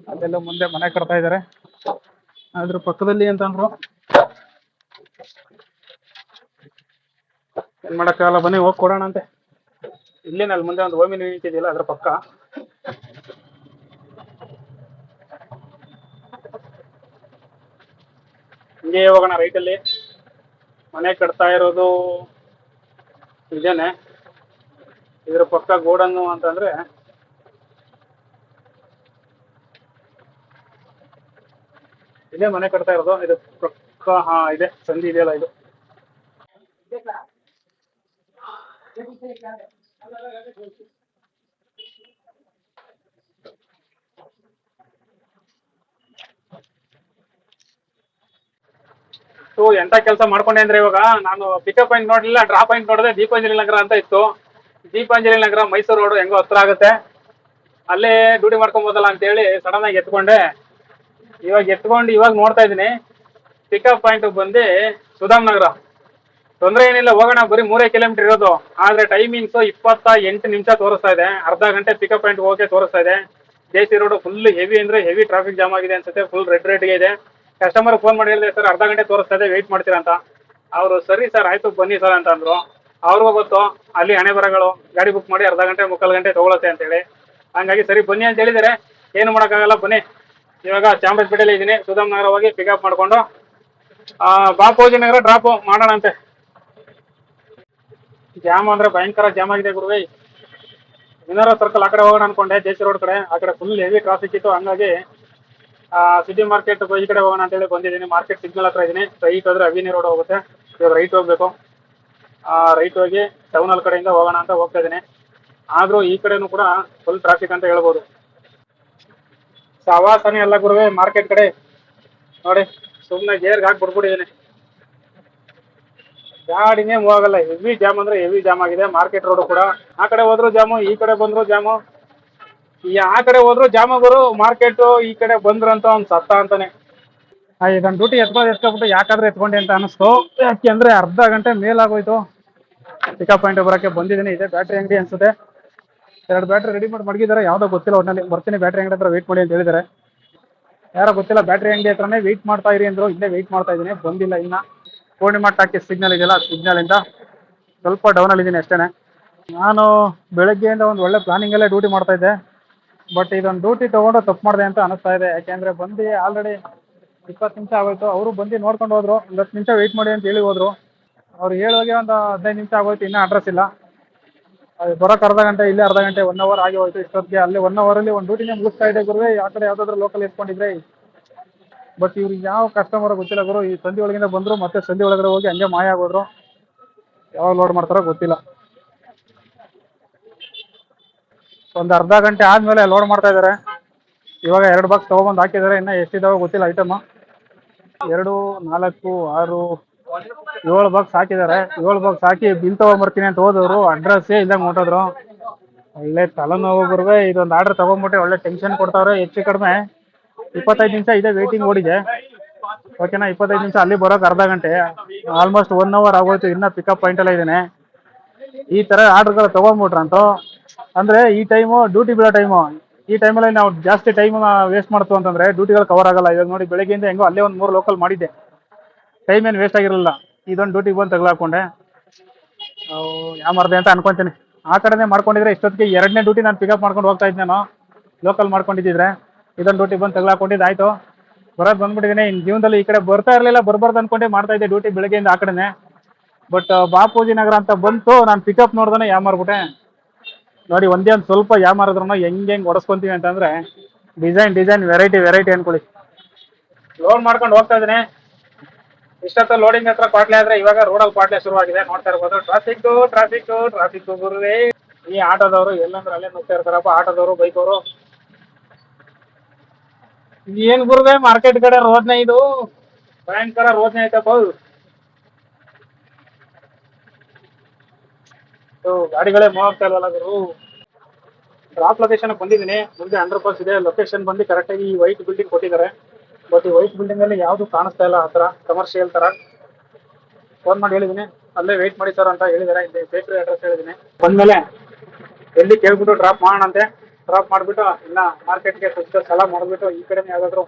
ಅದೆಲ್ಲ ಮುಂದೆ ಮನೆ ಕಟ್ತಾ ಇದ್ದಾರೆ. ಅದ್ರ ಪಕ್ಕದಲ್ಲಿ ಅಂತಂದ್ರು ಏನ್ ಮಾಡಕ್ಕಾಗಲ್ಲ ಬನ್ನಿ ಹೋಗಿ ಕೊಡೋಣ ಅಂತೆ ಇಲ್ಲೇನ ಅಲ್ಲಿ ಮುಂದೆ ಒಂದು ಓಮಿನಿ ಇದೆಯಲ್ಲ ಅದ್ರ ಪಕ್ಕ. ಹಿಂಗೆ ಹೋಗೋಣ ರೈಟಲ್ಲಿ. ಮನೆ ಕಟ್ತಾ ಇರೋದು ಇದೇನೆ ಇದ್ರ ಪಕ್ಕ ಗೋಡನ್ನು ಅಂತಂದ್ರೆ ಇದೇ ಮನೆ ಕಟ್ತಾ ಇರೋದು, ಇದು ಪಕ್ಕ, ಹಾ, ಇದೆ, ಸಂಧಿ ಇದೆಯಲ್ಲ ಇದು. ಸೊ ಎಂತ ಕೆಲಸ ಮಾಡ್ಕೊಂಡೆ ಅಂದ್ರೆ ಇವಾಗ ನಾನು ಪಿಕಪ್ ಪಾಯಿಂಟ್ ನೋಡ್ಲಿಲ್ಲ ಡ್ರಾಪ್ ಪಾಯಿಂಟ್ ನೋಡಿದೆ ದೀಪಾಂಜಲಿ ನಗರ ಅಂತ ಇತ್ತು. ದೀಪಾಂಜಲಿ ನಗರ ಮೈಸೂರು ರೋಡ್ ಹೆಂಗೋ ಹತ್ರ ಆಗುತ್ತೆ. ಅಲ್ಲೇ ಡ್ಯೂಟಿ ಮಾಡ್ಕೊಬೋದಲ್ಲ ಅಂತೇಳಿ ಸಡನ್ ಆಗಿ ಎತ್ಕೊಂಡೆ. ಇವಾಗ ಎತ್ಕೊಂಡು ಇವಾಗ ನೋಡ್ತಾ ಇದ್ದೀನಿ. ಪಿಕಪ್ ಪಾಯಿಂಟ್ ಬಂದು ಸುಧಾಮ್ ನಗರ. ತೊಂದರೆ ಏನಿಲ್ಲ, ಹೋಗೋಣ, ಬರೀ ಮೂರೇ ಕಿಲೋಮೀಟರ್ ಇರೋದು. ಆದ್ರೆ ಟೈಮಿಂಗ್ಸ್ ಇಪ್ಪತ್ತ ಎಂಟು ನಿಮಿಷ ತೋರಿಸ್ತಾ ಇದೆ. ಅರ್ಧ ಗಂಟೆ ಪಿಕಪ್ ಪಾಯಿಂಟ್ ಹೋಗಕ್ಕೆ ತೋರಿಸ್ತಾ ಇದೆ. J C road full heavy ಅಂದ್ರೆ ಹೆವಿ ಟ್ರಾಫಿಕ್ ಜಾಮ್ ಆಗಿದೆ ಅನ್ಸುತ್ತೆ ಫುಲ್ ರೆಡ್ ರೆಡ್ಗೆ ಇದೆ. ಕಸ್ಟಮರ್ ಫೋನ್ ಮಾಡಿ ಹೇಳಿದೆ ಸರ್, ಅರ್ಧ ಗಂಟೆ ತೋರಿಸ್ತಾ ಇದೆ ವೆಯ್ಟ್ ಮಾಡ್ತೀರಾ ಅಂತ. ಅವರು, ಸರಿ ಸರ್, ಆಯ್ತು, ಬನ್ನಿ ಸರ್, ಅಂತ ಅಂದ್ರು. ಅವ್ರಿಗೂ ಗೊತ್ತು, ಅಲ್ಲಿ ಹಣೆ ಬರಗಳು, ಗಾಡಿ ಬುಕ್ ಮಾಡಿ ಅರ್ಧ ಗಂಟೆ, ಮುಕ್ಕಾಲು ಗಂಟೆ ತಗೊಳತ್ತೆ ಅಂತೇಳಿ ಹಂಗಾಗಿ, ಸರಿ, ಬನ್ನಿ ಅಂತ ಹೇಳಿದರೆ. ಏನು ಮಾಡೋಕ್ಕಾಗಲ್ಲ, ಬನ್ನಿ. ಇವಾಗ ಚಾಮರಾಜಪೇಟೆಯಲ್ಲಿ ಇದ್ದೀನಿ. ಸುಧಾಮ್ ನಗರ ಹೋಗಿ ಪಿಕಪ್ ಮಾಡಿಕೊಂಡು ಬಾಪೋಜಿ ನಗರ ಡ್ರಾಪ್ ಮಾಡೋಣ ಅಂತೆ ಜಾಮ್ ಅಂದ್ರೆ ಭಯಂಕರ ಜಾಮ್ ಆಗಿದೆ ಗುರುವೇ. ವಿನೋರ ಸರ್ಕಲ್ ಆ ಕಡೆ ಹೋಗೋಣ ಅನ್ಕೊಂಡೆ ಜೆ ರೋಡ್ ಕಡೆ. ಆ ಕಡೆ ಫುಲ್ ಹೆವಿ ಟ್ರಾಫಿಕ್ ಇತ್ತು. ಹಂಗಾಗಿ ಸಿಟಿ ಮಾರ್ಕೆಟ್ ಈ ಕಡೆ ಹೋಗೋಣ ಅಂತೇಳಿ ಬಂದಿದ್ದೀನಿ. ಮಾರ್ಕೆಟ್ ಸಿಗ್ನಲ್ ಹತ್ರ ಇದ್ದೀನಿ ರೈಟ್ ಹೋದ್ರೆ ಅವಿನಿ ರೋಡ್ ಹೋಗುತ್ತೆ. ಇವಾಗ ರೈಟ್ ಹೋಗ್ಬೇಕು. ರೈಟ್ ಹೋಗಿ ಟೌನಲ್ಲಿ ಕಡೆಯಿಂದ ಹೋಗೋಣ ಅಂತ ಹೋಗ್ತಾ ಇದ್ದೀನಿ ಆದರೂ ಈ ಕಡೆನೂ ಕೂಡ ಫುಲ್ ಟ್ರಾಫಿಕ್ ಅಂತ ಹೇಳ್ಬೋದು. ಸವಾಸನೆ ಎಲ್ಲ ಗುರುವೆ ಮಾರ್ಕೆಟ್ ಕಡೆ. ನೋಡಿ ಸುಮ್ಮನೆ ಗೇರ್ಗೆ ಹಾಕಿ ಬಿಡ್ಬಿಟ್ಟಿದ್ದೀನಿ ಗಾಡಿನೇ ಹೋಗಲ್ಲ ಹೆವಿ ಜಾಮ್ ಅಂದ್ರೆ ಹೆವಿ ಜಾಮ್ ಆಗಿದೆ ಮಾರ್ಕೆಟ್ ರೋಡ್ ಕೂಡ. ಆ ಕಡೆ ಹೋದ್ರು ಜಾಮು ಈ ಕಡೆ ಬಂದ್ರು ಜಾಮು ಈ ಆ ಕಡೆ ಹೋದ್ರು ಜಾಮ ಗುರು ಮಾರ್ಕೆಟ್ ಈ ಕಡೆ ಬಂದ್ರಂತ ಒಂದು ಸತ್ತ ಅಂತಾನೆ. ಇದನ್ನ ಡ್ಯೂಟಿ ಎತ್ಕೊಂಡು ಎತ್ಕೊಬಿಟ್ಟು ಯಾಕಾದ್ರೆ ಎತ್ಕೊಂಡೆ ಅಂತ ಅನಿಸ್ತು. ಯಾಕೆಂದ್ರೆ ಅರ್ಧ ಗಂಟೆ ಮೇಲಾಗೋಯ್ತು. ಪಿಕಪ್ ಪಾಯಿಂಟ್ ಬರೋಕ್ಕೆ ಬಂದಿದ್ದೀನಿ, ಇದೆ ಬ್ಯಾಟ್ರಿ ಅಂಗಡಿ ಅನ್ಸುತ್ತೆ. ಎರಡು ಬ್ಯಾಟ್ರಿ ರೆಡಿ ಮಾಡಿ ಮಡಗಿದ್ದಾರೆ ಯಾವ್ದೋ ಗೊತ್ತಿಲ್ಲ ಒಟ್ಟಿನಲ್ಲಿ ಬರ್ತೀನಿ ಬ್ಯಾಟ್ರಿ ಅಂಗಡಿ ಹತ್ರ ವೆಯ್ಟ್ ಮಾಡಿ ಅಂತ ಹೇಳಿದ್ದಾರೆ ಯಾರೋ ಗೊತ್ತಿಲ್ಲ ಬ್ಯಾಟ್ರಿ ಅಂಗಡಿ ಹತ್ರನೇ ವೆಯ್ಟ್ ಮಾಡ್ತಾ ಇರಿ ಅಂದ್ರು, ಇಲ್ಲೇ ವೆಯ್ಟ್ ಮಾಡ್ತಾ ಇದ್ದೀನಿ, ಬಂದಿಲ್ಲ ಇನ್ನ. ಪೂರ್ಣಿಮಾ ಟಾಕಿ ಸಿಗ್ನಲ್ ಇದೆಯಲ್ಲ ಸಿಗ್ನಲ್ ಇಂದ ಸ್ವಲ್ಪ ಇದ್ದೀನಿ ಅಷ್ಟೇ ನಾನು ಬೆಳಗ್ಗೆಯಿಂದ ಒಂದು ಒಳ್ಳೆ ಪ್ಲಾನಿಂಗ್ ಅಲ್ಲೇ ಡ್ಯೂಟಿ ಮಾಡ್ತಾ ಇದ್ದೆ. ಬಟ್ ಇದೊಂದು ಡ್ಯೂಟಿ ತಗೊಂಡು ತಪ್ಪು ಮಾಡಿದೆ ಅಂತ ಅನಿಸ್ತಾ ಇದೆ. ಯಾಕೆಂದ್ರೆ ಬಂದು ಆಲ್ರೆಡಿ ಇಪ್ಪತ್ತು ನಿಮಿಷ ಆಗೋಯ್ತು. ಅವರು ಬಂದು ನೋಡ್ಕೊಂಡು ಹೋದ್ರು. ಒಂದು ಹತ್ತು ನಿಮಿಷ ವೆಯ್ಟ್ ಮಾಡಿ ಅಂತ ಹೇಳಿ ಹೋದ್ರು. ಅವ್ರು ಹೇಳೋಗೆ ಒಂದು ಹದಿನೈದು ನಿಮಿಷ ಆಗೋಯ್ತು. ಇನ್ನೂ ಅಡ್ರೆಸ್ ಇಲ್ಲ. ಅದು ಬರೋಕೆ ಅರ್ಧ ಗಂಟೆ, ಇಲ್ಲೇ ಅರ್ಧ ಗಂಟೆ ಒನ್ ಅವರ್ ಆಗಿ ಹೋಯ್ತು. ಇಷ್ಟೊತ್ತಿಗೆ ಅಲ್ಲಿ ಒನ್ ಅವರಲ್ಲಿ ಒಂದು ಡ್ಯೂಟಿನೇ ಮುಗಿಸ್ತಾ ಇದೆ ಗುರುವೆ. ಆ ಕಡೆ ಯಾವುದಾದ್ರೂ ಲೋಕಲ್ ಇಟ್ಕೊಂಡಿದ್ರೆ ಬಟ್ ಇವ್ರಿಗೆ ಯಾವ ಕಸ್ಟಮರ್ ಗೊತ್ತಿಲ್ಲ ಗುರು, ಈ ಸಂಧಿ ಒಳಗಿಂದ ಬಂದರು, ಮತ್ತೆ ಸಂಧಿ ಒಳಗಡೆ ಹೋಗಿ ಹಂಗೆ ಮಾಯ ಆಗೋದ್ರು. ಯಾವಾಗ ಲೋಡ್ ಮಾಡ್ತಾರೋ ಗೊತ್ತಿಲ್ಲ. ಒಂದು ಅರ್ಧ ಗಂಟೆ ಆದ್ಮೇಲೆ ಲೋಡ್ ಮಾಡ್ತಾ ಇದಾರೆ. ಇವಾಗ ಎರಡು ಬಾಕ್ಸ್ ತೊಗೊಬಂದು ಹಾಕಿದ್ದಾರೆ ಇನ್ನು ಎಷ್ಟಿದಾವೆ ಗೊತ್ತಿಲ್ಲ ಐಟಮ್ ಎರಡು, ನಾಲ್ಕು, ಆರು, ಏಳು ಬಾಕ್ಸ್ ಹಾಕಿದಾರೆ. ಏಳು ಬಾಕ್ಸ್ ಹಾಕಿ ಬಿಲ್ ತೊಗೊಂಬರ್ತೀನಿ ಅಂತ ಹೋದವರು ಅಡ್ರೆಸ್ಸೇ ಇಲ್ಲಂಗೆ ಹೊಂಟೋದ್ರು. ಒಳ್ಳೆ ತಲೆನೋವು ಬರ್ವೆ ಇದೊಂದು ಆರ್ಡರ್ ತಗೊಂಡ್ಬಿಟ್ಟೆ ಒಳ್ಳೆ ಟೆನ್ಷನ್ ಕೊಡ್ತಾವ್ರೆ, ಹೆಚ್ಚು ಕಡಿಮೆ. ಇಪ್ಪತ್ತೈದು ನಿಮಿಷ ಇದೆ ವೇಟಿಂಗ್ ಓಡಿದೆ. ಓಕೆನಾ ಇಪ್ಪತ್ತೈದು ನಿಮಿಷ ಅಲ್ಲಿ ಬರೋಕೆ ಅರ್ಧ ಗಂಟೆ. ಆಲ್ಮೋಸ್ಟ್ ಒನ್ ಅವರ್ ಆಗೋಯ್ತು, ಇನ್ನೂ ಪಿಕಪ್ ಪಾಯಿಂಟಲ್ಲೇ ಇದ್ದೇನೆ ಈ ಥರ ಆರ್ಡ್ರ್ಗಳು ತೊಗೊಂಬಿಟ್ರಂತೂ ಅಂದರೆ ಈ ಟೈಮು ಡ್ಯೂಟಿ ಬಿಡೋ ಟೈಮು ಈ ಟೈಮಲ್ಲಿ ನಾವು ಜಾಸ್ತಿ ಟೈಮ್ ವೇಸ್ಟ್ ಮಾಡ್ತು ಅಂತಂದರೆ ಡ್ಯೂಟಿಗಳು ಕವರ್ ಆಗಲ್ಲ. ಇವಾಗ ನೋಡಿ, ಬೆಳಗ್ಗೆಯಿಂದ ಹೆಂಗೋ ಅಲ್ಲೇ ಒಂದು ಮೂರು ಲೋಕಲ್ ಮಾಡಿದ್ದೆ. ಟೈಮ್ ಏನು ವೇಸ್ಟ್ ಆಗಿರಲಿಲ್ಲ. ಇದೊಂದು ಡ್ಯೂಟಿಗೆ ಬಂದು ತಗಲಾಕೊಂಡೆ. ಯಾಮರ್ದೆ ಅಂತ ಅನ್ಕೊಂತೀನಿ. ಆ ಕಡೆನೇ ಮಾಡ್ಕೊಂಡಿದ್ರೆ ಇಷ್ಟೊತ್ತಿಗೆ ಎರಡನೇ ಡ್ಯೂಟಿ ನಾನು ಪಿಕಪ್ ಮಾಡ್ಕೊಂಡು ಹೋಗ್ತಾ ಇದ್ದೆ ನಾನು. ಲೋಕಲ್ ಮಾಡ್ಕೊಂಡಿದ್ದಿದ್ರೆ. ಇದೊಂದು ಡ್ಯೂಟಿ ಬಂದು ತಗಲಾಕೊಂಡಿದ್ದು ಆಯ್ತು. ಬರೋದು ಬಂದ್ಬಿಟ್ಟಿದ್ದೀನಿ ಇನ್ನು ಜೀವನದಲ್ಲಿ ಈ ಕಡೆ ಬರ್ತಾ ಇರಲಿಲ್ಲ, ಬರ್ಬಾರ್ದು ಅನ್ಕೊಂಡೆ ಮಾಡ್ತಾ ಇದ್ದೆ ಡ್ಯೂಟಿ ಬೆಳಗ್ಗೆಯಿಂದ ಆ ಕಡೆನೇ. ಬಟ್ ಬಾಪೂಜಿ ನಗರ ಅಂತ ಬಂತು, ನಾನು ಪಿಕಪ್ ನೋಡ್ದೇ ಯಾಮಾರ್ಬಿಟ್ಟೆ ನೋಡಿ, ಒಂದೇ ಒಂದು ಸ್ವಲ್ಪ ಯಾಮಾರಿದ್ರು ಹೆಂಗೆ ಹೆಂಗೆ ಒಡಸ್ಕೊಂತೀವಿ ಅಂತಂದ್ರೆ ಡಿಸೈನ್ ಡಿಸೈನ್ ವೆರೈಟಿ ವೆರೈಟಿ ಅನ್ಕೊಳಿ ಲೋಡ್ ಮಾಡ್ಕೊಂಡು ಹೋಗ್ತಾ ಇದ್ದೀನಿ. ಇಷ್ಟ ಲೋಡಿಂಗ್ ಹತ್ರ ಪಾಟ್ಲೆ ಆದ್ರೆ ಇವಾಗ ರೋಡಲ್ಲಿ ಪಾಟ್ಲೆ ಶುರುವಾಗಿದೆ. ನೋಡ್ತಾ ಇರ್ಬೋದು. ಟ್ರಾಫಿಕ್ ಟ್ರಾಫಿಕ್ ಟ್ರಾಫಿಕ್ ಗುರುವೇ. ಈ ಆಟೋದವರು ಎಲ್ಲಂದ್ರೆ ಅಲ್ಲೇ ನೋಡ್ತಾ ಇರ್ತಾರಪ್ಪ. ಆಟೋದವರು ಬೈಕ್ ಅವರು. ಏನ್ ಗುರುವೆ ಮಾರ್ಕೆಟ್ ಕಡೆ ರೋದ್ನೆ ಇದು. ಭಯಂಕರ ರೋದ್ನೆ ಐತಪ್ಪ ಗಾಡಿಗಳೇ ಮೂವ್ ಆಗ್ತಾ ಇಲ್ವಲ್ಲ ಗುರು? ಡ್ರಾಪ್ ಲೊಕೇಶನ್ ಬಂದಿದ್ದೀನಿ. ಮುಂದೆ ಅಂಡರ್ ಪಾಸ್ ಇದೆ. ಲೊಕೇಶನ್ ಬಂದು ಕರೆಕ್ಟಾಗಿ ಈ ವೈಟ್ ಬಿಲ್ಡಿಂಗ್ ಕೊಟ್ಟಿದ್ದಾರೆ. ಬಟ್ ಈ ವೈಟ್ ಬಿಲ್ಡಿಂಗ್ ಅಲ್ಲಿ ಯಾವುದು ಕಾಣಿಸ್ತಾ ಇಲ್ಲ ಆ ಥರ ಕಮರ್ಷಿಯಲ್ ತರ. ಫೋನ್ ಮಾಡಿ ಹೇಳಿದ್ದೀನಿ. ಅಲ್ಲೇ ವೆಯ್ಟ್ ಮಾಡಿ ಸರ್ ಅಂತ ಹೇಳಿದ್ದಾರೆ. ಇಲ್ಲಿ ಬೇಕ್ರಿ ಅಡ್ರೆಸ್ ಹೇಳಿದ್ದೀನಿ. ಬಂದ್ಮೇಲೆ ಎಲ್ಲಿ ಕೇಳ್ಬಿಟ್ಟು ಡ್ರಾಪ್ ಮಾಡೋಣಂತೆ. ಡ್ರಾಪ್ ಮಾಡಿಬಿಟ್ಟು ಇನ್ನ ಮಾರ್ಕೆಟ್ಗೆ ಸ್ವಚ್ಛ ಸಲ ಮಾಡಿಬಿಟ್ಟು ಈ ಕಡೆನೇ ಯಾವ್ದಾದ್ರು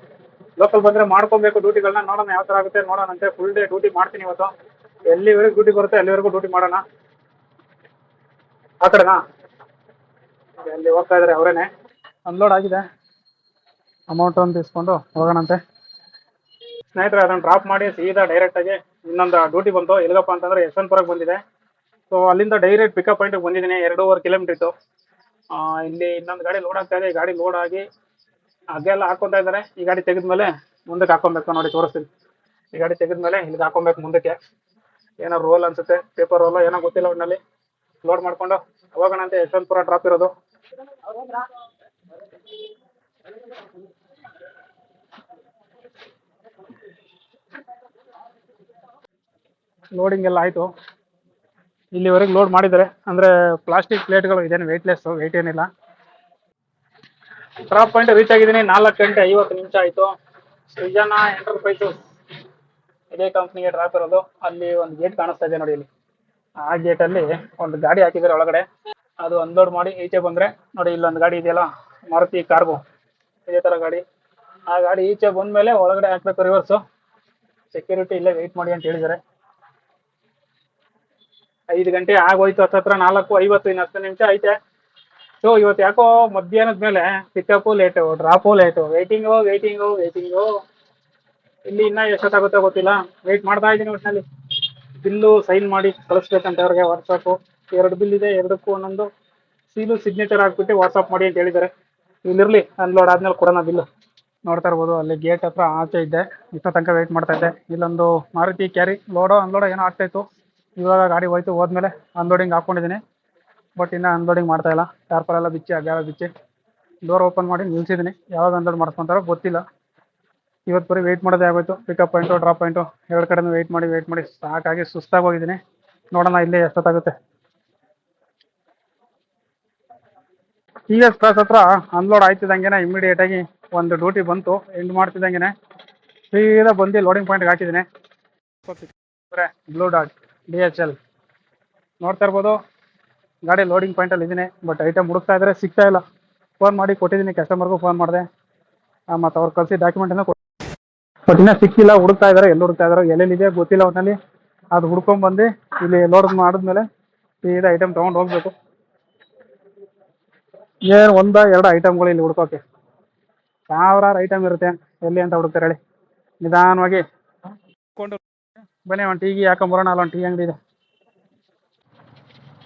ಲೋಕಲ್ ಬಂದರೆ ಮಾಡ್ಕೊಬೇಕು ಡ್ಯೂಟಿಗಳನ್ನ ನೋಡೋಣ ಯಾವ ಥರ ಆಗುತ್ತೆ ನೋಡೋಣಂತೆ ಫುಲ್ ಡೇ ಡ್ಯೂಟಿ ಮಾಡ್ತೀನಿ ಇವತ್ತು. ಎಲ್ಲಿವರೆಗೂ ಡ್ಯೂಟಿ ಬರುತ್ತೆ ಅಲ್ಲಿವರೆಗೂ ಡ್ಯೂಟಿ ಮಾಡೋಣ. ಆ ಕಡೆನಾ? ಅಲ್ಲಿ ಹೋಗ್ತಾ ಇದ್ದಾರೆ ಅವರೇನೆ? ಅನ್ಲೋಡ್ ಆಗಿದೆ. ಅಮೌಂಟ್ ಒಂದು ಇಸ್ಕೊಂಡು ಹೋಗೋಣಂತೆ. ಸ್ನೇಹಿತರೆ ಅದನ್ನು ಡ್ರಾಪ್ ಮಾಡಿ ಸೀದಾ ಡೈರೆಕ್ಟಾಗಿ ಇನ್ನೊಂದು ಡ್ಯೂಟಿ ಬಂತು. ಎಲ್ಲಿಗಪ್ಪ ಅಂತಂದ್ರೆ ಯಶವಂತಪುರಕ್ಕೆ ಬಂದಿದೆ. ಸೊ ಅಲ್ಲಿಂದ ಡೈರೆಕ್ಟ್ ಪಿಕಪ್ ಪಾಯಿಂಟಿಗೆ ಬಂದಿದ್ದೀನಿ ಎರಡೂವರೆ ಕಿಲೋಮೀಟರ್ ಇತ್ತು. ಆ, ಇಲ್ಲಿ ಇನ್ನೊಂದು ಗಾಡಿ ಲೋಡ್ ಆಗ್ತಾ ಇದೆ. ಈ ಗಾಡಿ ಲೋಡ್ ಆಗಿ ಅದೆಲ್ಲ ಹಾಕೊಂತಾ ಇದ್ದಾರೆ. ಈ ಗಾಡಿ ತೆಗೆದ್ಮೇಲೆ ಮುಂದಕ್ಕೆ ಹಾಕೊಬೇಕು ನೋಡಿ ತೋರಿಸ್ತೀನಿ. ಈ ಗಾಡಿ ತೆಗೆದ್ಮೇಲೆ ಇಲ್ಲಿ ಹಾಕೊಬೇಕು ಮುಂದಕ್ಕೆ. ಏನೋ ರೋಲ್ ಅನ್ಸುತ್ತೆ ಪೇಪರ್ ರೋಲ್ ಏನೋ ಗೊತ್ತಿಲ್ಲ ಒಟ್ಟಿನಲ್ಲಿ ಲೋಡ್ ಮಾಡ್ಕೊಂಡು ಹೋಗೋಣ ಅಂತ ಯಶವಂತಪುರ ಡ್ರಾಪ್ ಇರೋದು. ಲೋಡಿಂಗ್ ಎಲ್ಲ ಆಯಿತು. ಇಲ್ಲಿವರೆಗೆ ಲೋಡ್ ಮಾಡಿದ್ದಾರೆ. ಅಂದರೆ ಪ್ಲಾಸ್ಟಿಕ್ ಪ್ಲೇಟ್ಗಳು ಇದೇನು ವೆಯ್ಟ್ಲೆಸ್ ವೆಯ್ಟ್ ಏನಿಲ್ಲ. ಡ್ರಾಪ್ ಪಾಯಿಂಟ್ ರೀಚ್ ಆಗಿದ್ದೀನಿ. ನಾಲ್ಕು ಗಂಟೆ ಐವತ್ತು ನಿಮಿಷ ಆಯಿತು. ಸೃಜನ ಎಂಟರ್ಪ್ರೈಸಸ್ ಇದೇ ಕಂಪ್ನಿಗೆ ಡ್ರಾಪ್ ಇರೋದು. ಅಲ್ಲಿ ಒಂದು ಗೇಟ್ ಕಾಣಿಸ್ತಾ ಇದೆ ನೋಡಿ ಇಲ್ಲಿ. ಆ ಗೇಟಲ್ಲಿ ಒಂದು ಗಾಡಿ ಹಾಕಿದ್ದಾರೆ ಒಳಗಡೆ. ಅದು ಅನ್ಲೋಡ್ ಮಾಡಿ ಈಚೆ ಬಂದರೆ, ನೋಡಿ ಇಲ್ಲೊಂದು ಗಾಡಿ ಇದೆಯಲ್ಲ, ಮಾರುತಿ ಕಾರ್ಗೋ ಇದೇ ಥರ ಗಾಡಿ. ಆ ಗಾಡಿ ಈಚೆ ಬಂದ್ಮೇಲೆ ಒಳಗಡೆ ಹಾಕ್ಬೇಕು ರಿವರ್ಸು ಸೆಕ್ಯೂರಿಟಿ ಇಲ್ಲೇ ವೆಯ್ಟ್ ಮಾಡಿ ಅಂತ ಹೇಳಿದ್ದಾರೆ. ಐದು ಗಂಟೆ ಆಗೋಯ್ತು ಹತ್ತತ್ರ ನಾಲ್ಕು, ಐವತ್ತು, ಇನ್ನು ಹತ್ತು ನಿಮಿಷ ಐತೆ. ಸೊ ಇವತ್ತು ಯಾಕೋ ಮಧ್ಯಾಹ್ನದ ಮೇಲೆ pickup late drop late waiting waiting waiting ಇಲ್ಲಿ ಇನ್ನೂ ಎಷ್ಟೊತ್ತಾಗುತ್ತೋ ಗೊತ್ತಿಲ್ಲ. ವೆಯ್ಟ್ ಮಾಡ್ತಾ ಇದ್ದೀನಿ ಒಟ್ಟಿನಲ್ಲಿ ಬಿಲ್ಲು ಸೈನ್ ಮಾಡಿ ಕಳಿಸ್ಬೇಕಂತ ಅವ್ರಿಗೆ ವಾಟ್ಸಪ್ಪು ಎರಡು ಬಿಲ್ ಇದೆ, ಎರಡಕ್ಕೂ ಒಂದೊಂದು. ಸೀಲು ಸಿಗ್ನೇಚರ್ ಹಾಕ್ಬಿಟ್ಟು ವಾಟ್ಸಪ್ ಮಾಡಿ ಅಂತ ಹೇಳಿದ್ದಾರೆ. ಇಲ್ಲಿರಲಿ ಅನ್ಲೋಡ್ ಆದ್ಮೇಲೆ ಕೊಡೋಣ ಬಿಲ್ಲು. ನೋಡ್ತಾ ಇರ್ಬೋದು, ಅಲ್ಲಿ ಗೇಟ್ ಹತ್ರ ಆಚೆ ಇದ್ದೆ ಇಷ್ಟೋ ತನಕ ವೇಟ್ ಮಾಡ್ತಾ ಇದ್ದೆ. ಇಲ್ಲೊಂದು ಮಾರುತಿ ಕ್ಯಾರಿ ಲೋಡೋ ಅನ್ಲೋಡೋ ಏನೋ ಆಗ್ತಾ ಇತ್ತು. ಇವಾಗ ಗಾಡಿ ಹೋಯ್ತು, ಹೋದ್ಮೇಲೆ ಅನ್ಲೋಡಿಂಗ್ ಹಾಕ್ಕೊಂಡಿದ್ದೀನಿ. ಬಟ್ ಇನ್ನೂ ಅನ್ಲೋಡಿಂಗ್ ಮಾಡ್ತಾ ಇಲ್ಲ. ಟಾರ್ಪಲ್ ಎಲ್ಲ ಬಿಚ್ಚಿ ಅಗ್ಯಾಲ ಬಿಚ್ಚಿ. ಡೋರ್ ಓಪನ್ ಮಾಡಿ ನಿಲ್ಸಿದ್ದೀನಿ. ಯಾವಾಗ ಅನ್ಲೋಡ್ ಮಾಡ್ಕೊತಾರೋ ಗೊತ್ತಿಲ್ಲ. ಇವತ್ತು ಬರೀ ವೆಯ್ಟ್ ಮಾಡೋದೇ ಆಗೋಯ್ತು. ಪಿಕಪ್ ಪಾಯಿಂಟು ಡ್ರಾಪ್ ಪಾಯಿಂಟು ಎರಡು ಕಡೆನೂ ವೆಯ್ಟ್ ಮಾಡಿ ವೆಯ್ಟ್ ಮಾಡಿ. ಸಾಕಾಗಿ ಸುಸ್ತಾಗಿ ಹೋಗಿದ್ದೀನಿ. ನೋಡೋಣ ಇಲ್ಲೇ ಎಷ್ಟೊತ್ತಾಗುತ್ತೆ. ಈಗ ಎಸ್ ಕ್ಲಾಸ್ ಹತ್ರ ಅನ್ಲೋಡ್ ಇಮಿಡಿಯೇಟ್ ಆಗಿ ಒಂದು ಡ್ಯೂಟಿ ಬಂತು. ಎಂಡ್ ಮಾಡ್ತಿದ್ದಂಗೆ ಸೀದಾ ಬಂದು ಲೋಡಿಂಗ್ ಪಾಯಿಂಟ್ಗೆ ಹಾಕಿದ್ದೀನಿ. Blue dot D H L. ನೋಡ್ತಾ ಇರ್ಬೋದು. ಗಾಡಿ ಲೋಡಿಂಗ್ ಪಾಯಿಂಟಲ್ಲಿ ಇದ್ದೀನಿ ಬಟ್ ಐಟಮ್ ಹುಡುಕ್ತಾ ಇದ್ರೆ ಸಿಗ್ತಾ ಇಲ್ಲ. ಫೋನ್ ಮಾಡಿ ಕೊಟ್ಟಿದ್ದೀನಿ ಕಸ್ಟಮರ್ಗೂ ಫೋನ್ ಮಾಡಿದೆ. ಮತ್ತು ಅವ್ರು ಕಳಿಸಿ ಡಾಕ್ಯುಮೆಂಟನ್ನು ಬಟ್ ಇನ್ನೂ ಸಿಕ್ಕಿಲ್ಲ ಹುಡುಕ್ತಾ ಇದ್ದಾರೆ ಎಲ್ಲಿ ಹುಡುಕ್ತಾ ಇದ್ದಾರೆ ಎಲ್ಲೆಲ್ಲಿದೆ ಗೊತ್ತಿಲ್ಲ ಒಟ್ಟಿನಲ್ಲಿ ಅದು ಹುಡ್ಕೊಂಡ್ಬಂದು ಇಲ್ಲಿ ಲೋಡ್ ಮಾಡಿದ್ಮೇಲೆ ಸೀದಾ ಐಟಮ್ ತೊಗೊಂಡು ಹೋಗಬೇಕು. ಏನು ಒಂದ, ಎರಡು ಐಟಮ್ಗಳು ಇಲ್ಲಿ ಹುಡ್ಕೋಕೆ. ಸಾವಿರಾರು ಐಟಮ್ ಇರುತ್ತೆ, ಎಲ್ಲಿ ಅಂತ ಹುಡುಕ್ತಾರೆ ಹೇಳಿ. ನಿಧಾನವಾಗಿ. ಕೊಂಡು ಬನ್ನಿ, ಒಂದು ಟೀಗಿ ಅಲ್ಲ ಅಲ್ಲೊಂದು ಟೀ ಅಂಗಡಿ ಇದೆ.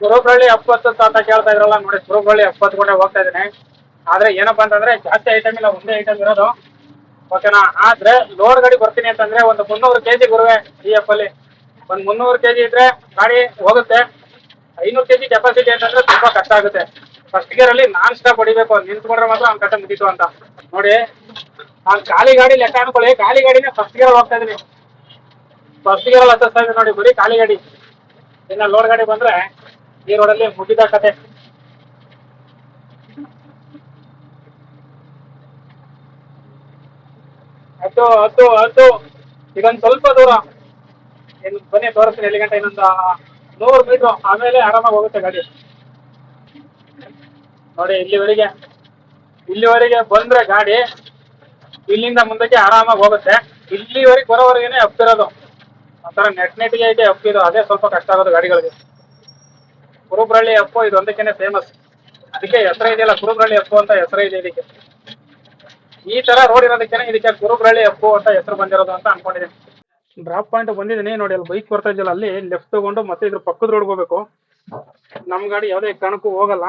ಸುರಬ್ರಳ್ಳಿ ಎಪ್ಪತ್ತು ಅಂತ ಕೇಳ್ತಾ ಇದ್ರಲ್ಲ ನೋಡಿ ಸುರಬ್ರಳ್ಳಿ ಎಪ್ಪತ್ತು ಗಂಟೆ ಹೋಗ್ತಾ ಇದ್ದೀನಿ. ಆದ್ರೆ ಏನಪ್ಪ ಅಂತಂದ್ರೆ ಜಾಸ್ತಿ ಐಟಮ್ ಇಲ್ಲ, ಒಂದೇ ಐಟಮ್ ಇರೋದು. ಓಕೆನಾ ಆದ್ರೆ ಲೋಡ್ ಗಾಡಿ ಬರ್ತೀನಿ ಅಂತಂದ್ರೆ ಒಂದು ಮುನ್ನೂರು ಕೆಜಿ ಬರುವೆ ಡಿ ಎಫ್ ಅಲ್ಲಿ. ಒಂದು ಮುನ್ನೂರು ಕೆಜಿ ಇದ್ರೆ ಗಾಡಿ ಹೋಗುತ್ತೆ. ಐನೂರು ಕೆಜಿ ಕೆಪಾಸಿಟಿ ಅಂತಂದ್ರೆ ತುಂಬಾ ಕಷ್ಟ ಆಗುತ್ತೆ. ಫಸ್ಟ್ ಗೇರ್ ಅಲ್ಲಿ ನಾನ್ ಸ್ಟಾಪ್ ಹೊಡಿಬೇಕು, ನಿಂತ್ಕೊಂಡ್ರೆ ಮಾತ್ರ ಅವ್ನ ಕಟ್ಟ ಮುಗಿತು ಅಂತ. ನೋಡಿ, ನಾನು ಖಾಲಿ ಗಾಡಿ ಲೆಕ್ಕ ಅನ್ಕೊಳ್ಳಿ. ಖಾಲಿ ಗಾಡಿನೇ ಫಸ್ಟ್ ಗೇರ್ ಹೋಗ್ತಾ ಇದೀನಿ ಫಸ್ಟ್ ಗೇರ್ ಅಲ್ಲಿ ಹತ್ತಿಸ್ತಾ ನೋಡಿ, ಬರೀ ಖಾಲಿ ಗಾಡಿ. ಇನ್ನ ಲೋಡ್ ಗಾಡಿ ಬಂದ್ರೆ ಈ ರೋಡಲ್ಲಿ ಮುಗಿದ ಕತೆ. ಹತ್ತು ಹತ್ತು ಹತ್ತು ಇದೊಂದು ಸ್ವಲ್ಪ ದೂರ. ಇಲ್ಲಿ ಬನ್ನಿ, ತೋರಿಸ್ತೀನಿ ಎಲ್ಲಿ ಗಂಟೆ, ಇನ್ನೊಂದು ನೂರು ಮೀಟ್ರು ಆಮೇಲೆ ಆರಾಮಾಗಿ ಹೋಗುತ್ತೆ ಗಾಡಿ. ನೋಡಿ, ಇಲ್ಲಿವರೆಗೆ ಇಲ್ಲಿವರೆಗೆ ಬಂದ್ರೆ ಗಾಡಿ ಇಲ್ಲಿಂದ ಮುಂದಕ್ಕೆ ಆರಾಮಾಗಿ ಹೋಗುತ್ತೆ. ಇಲ್ಲಿವರೆಗೆ ಬರೋವರೆಗೇನೆ ಅಪ್ಪಿರೋದು ಒಂಥರ ನೆಟ್ ನೆಟ್ಗೆ ಐತೆ ಅಪ್ಪಿದು ಅದೇ ಸ್ವಲ್ಪ ಕಷ್ಟ ಆಗೋದು ಗಾಡಿಗಳಿಗೆ. ಕುರುಬ್ರಳ್ಳಿ ಅಪ್ಪು ಇದು ಒಂದಕ್ಕೇನೆ ಫೇಮಸ್ ಅದಕ್ಕೆ ಹೆಸರ ಇದೆಯಲ್ಲ ಕುರುಬ್ರಳ್ಳಿ ಎಫ್ ಅಂತ ಹೆಸರು ಇದೆ ಇದಕ್ಕೆ. ಈ ತರ ರೋಡ್ ಇರೋದಕ್ಕೆ ಇದಕ್ಕೆ ಕುರುಬ್ರಳ್ಳಿ ಅಪ್ಪು ಅಂತ ಹೆಸರು ಬಂದಿರೋದು ಅಂತ ಅನ್ಕೊಂಡಿದ್ದೀನಿ. ಡ್ರಾಪ್ ಪಾಯಿಂಟ್ ಬಂದಿದ್ದೀನಿ. ನೋಡಿ, ಅಲ್ಲಿ ಬೈಕ್ ಬರ್ತಾ ಇದೆಯಲ್ಲ, ಅಲ್ಲಿ ಲೆಫ್ಟ್ ತಗೊಂಡು ಮತ್ತೆ ಇದ್ರ ಪಕ್ಕದ ರೋಡ್ ಹೋಗ್ಬೇಕು. ನಮ್ಮ ಗಾಡಿ ಯಾವುದೇ ಕಾರಣಕ್ಕೂ ಹೋಗಲ್ಲ.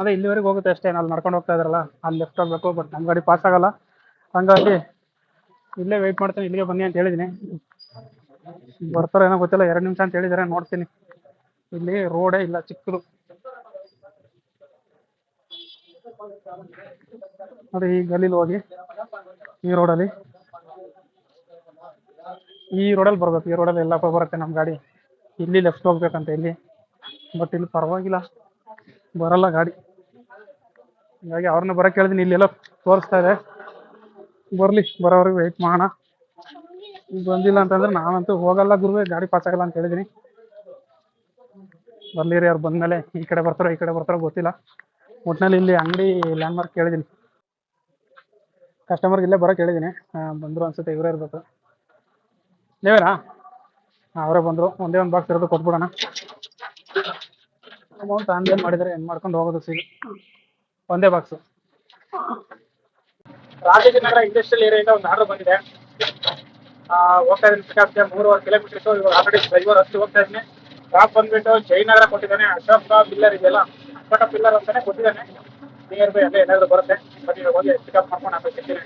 ಅದೇ ಇಲ್ಲಿವರೆಗೆ ಹೋಗುತ್ತೆ ಅಷ್ಟೇ. ಅಲ್ಲಿ ನಡ್ಕೊಂಡು ಹೋಗ್ತಾ ಇದ್ರಲ್ಲ, ಅಲ್ಲಿ ಲೆಫ್ಟ್ ಹೋಗ್ಬೇಕು ಬಟ್ ನಮ್ಮ ಗಾಡಿ ಪಾಸ್ ಆಗಲ್ಲ. ಹಂಗಾಗಿ ಇಲ್ಲೇ ವೆಯ್ಟ್ ಮಾಡ್ತೀನಿ, ಇಲ್ಲಿಗೆ ಬನ್ನಿ ಅಂತ ಹೇಳಿದ್ದೀನಿ. ಬರ್ತಾರೋ ಏನೋ ಗೊತ್ತಿಲ್ಲ, ಎರಡ್ ನಿಮಿಷ ಅಂತ ಹೇಳಿದಾರೆ, ನೋಡ್ತೀನಿ. ಇಲ್ಲಿ ರೋಡೇ ಇಲ್ಲ, ಚಿಕ್ಕದು. ನೋಡಿ, ಈ ಗಲೀಲಿ ಹೋಗಿ, ಈ ರೋಡಲ್ಲಿ ಈ ರೋಡಲ್ಲಿ ಬರ್ಬೇಕು, ಈ ರೋಡಲ್ಲಿ ಎಲ್ಲ ಬರುತ್ತೆ ನಮ್ಮ ಗಾಡಿ. ಇಲ್ಲಿ ಲೆಫ್ಟ್ ಹೋಗ್ಬೇಕಂತ ಇಲ್ಲಿ. ಬಟ್ ಇಲ್ಲಿ ಪರವಾಗಿಲ್ಲ, ಬರಲ್ಲ ಗಾಡಿ. ಹೀಗಾಗಿ ಅವ್ರನ್ನ ಬರಕ್ ಹೇಳಿದೀನಿ ಇಲ್ಲೆಲ್ಲ ತೋರಿಸ್ತಾ ಇದೆ. ಬರಲಿ, ಬರೋವರೆಗೆ ವೆಯ್ಟ್ ಮಾಡೋಣ. ಬಂದಿಲ್ಲ ಅಂತಂದ್ರೆ ನಾನಂತೂ ಹೋಗಲ್ಲ ಗುರುವೆ, ಗಾಡಿ ಪಾಸ್ ಆಗಲ್ಲ ಅಂತ ಹೇಳಿದೀನಿ. ಬರ್ಲಿರಿ ಅವ್ರು ಬಂದ್ಮೇಲೆ ಈ ಕಡೆ ಬರ್ತಾರೋ, ಈ ಕಡೆ ಬರ್ತಾರೋ ಗೊತ್ತಿಲ್ಲ. ಒಟ್ನಲ್ಲಿ ಇಲ್ಲಿ ಅಂಗಡಿ ಲ್ಯಾಂಡ್ಮಾರ್ಕ್ ಕೇಳಿದೀನಿ. ಕಸ್ಟಮರ್ಗೆ ಇಲ್ಲೇ ಬರೋಕೆ ಹೇಳಿದೀನಿ. ಬಂದರು ಅನ್ಸುತ್ತೆ, ಇವರೇ ಇರಬೇಕು. ನೀವೇನಾ? ಅವರೇ ಬಂದರು. ಒಂದೇ ಒಂದು ಬಾಕ್ಸ್ ಇರೋದು ಕೊಟ್ಬಿಡೋಣ. ಅಮೌಂಟ್ ಆನ್ಲೈನ್ ಮಾಡಿದರೆ ಏನು ಮಾಡ್ಕೊಂಡು ಹೋಗೋದು ಸಿಗಿ ಒಂದೇ ಬಾಕ್ಸು ರಾಜಾಜಿನಗರ ಇಂಡಸ್ಟ್ರಿಯಲ್ ಏರಿಯಾ ಒಂದು ಆರ್ಡರ್ ಬಂದಿದೆ. ಹೋಗ್ತಾ ಇದ್ದೀನಿ. ಪಿಕಪ್ಗೆ ಮೂರುವರೆ ಕಿಲೋಮೀಟರ್ ಇತ್ತು ಇವಾಗ ಆಲ್ರೆಡಿ ಡ್ರೈವರ್ ಹತ್ತಿ ಹೋಗ್ತಾ ಇದ್ದೀನಿ. ಸ್ಟಾಪ್ ಬಂದ್ಬಿಟ್ಟು ಜಯನಗರ ಕೊಟ್ಟಿದ್ದಾನೆ. ಅಶೋಕ ಪಿಲ್ಲರ್ ಇದೆಯಲ್ಲ ಅಶೋಕ ಪಿಲ್ಲರ್ ಅಂತಾನೆ ಕೊಟ್ಟಿದ್ದಾನೆ. ನಿಯರ್ ಬೈ ಅಲ್ಲೇ ಬರುತ್ತೆ. ಪಿಕಪ್ ಮಾಡ್ಕೊಂಡು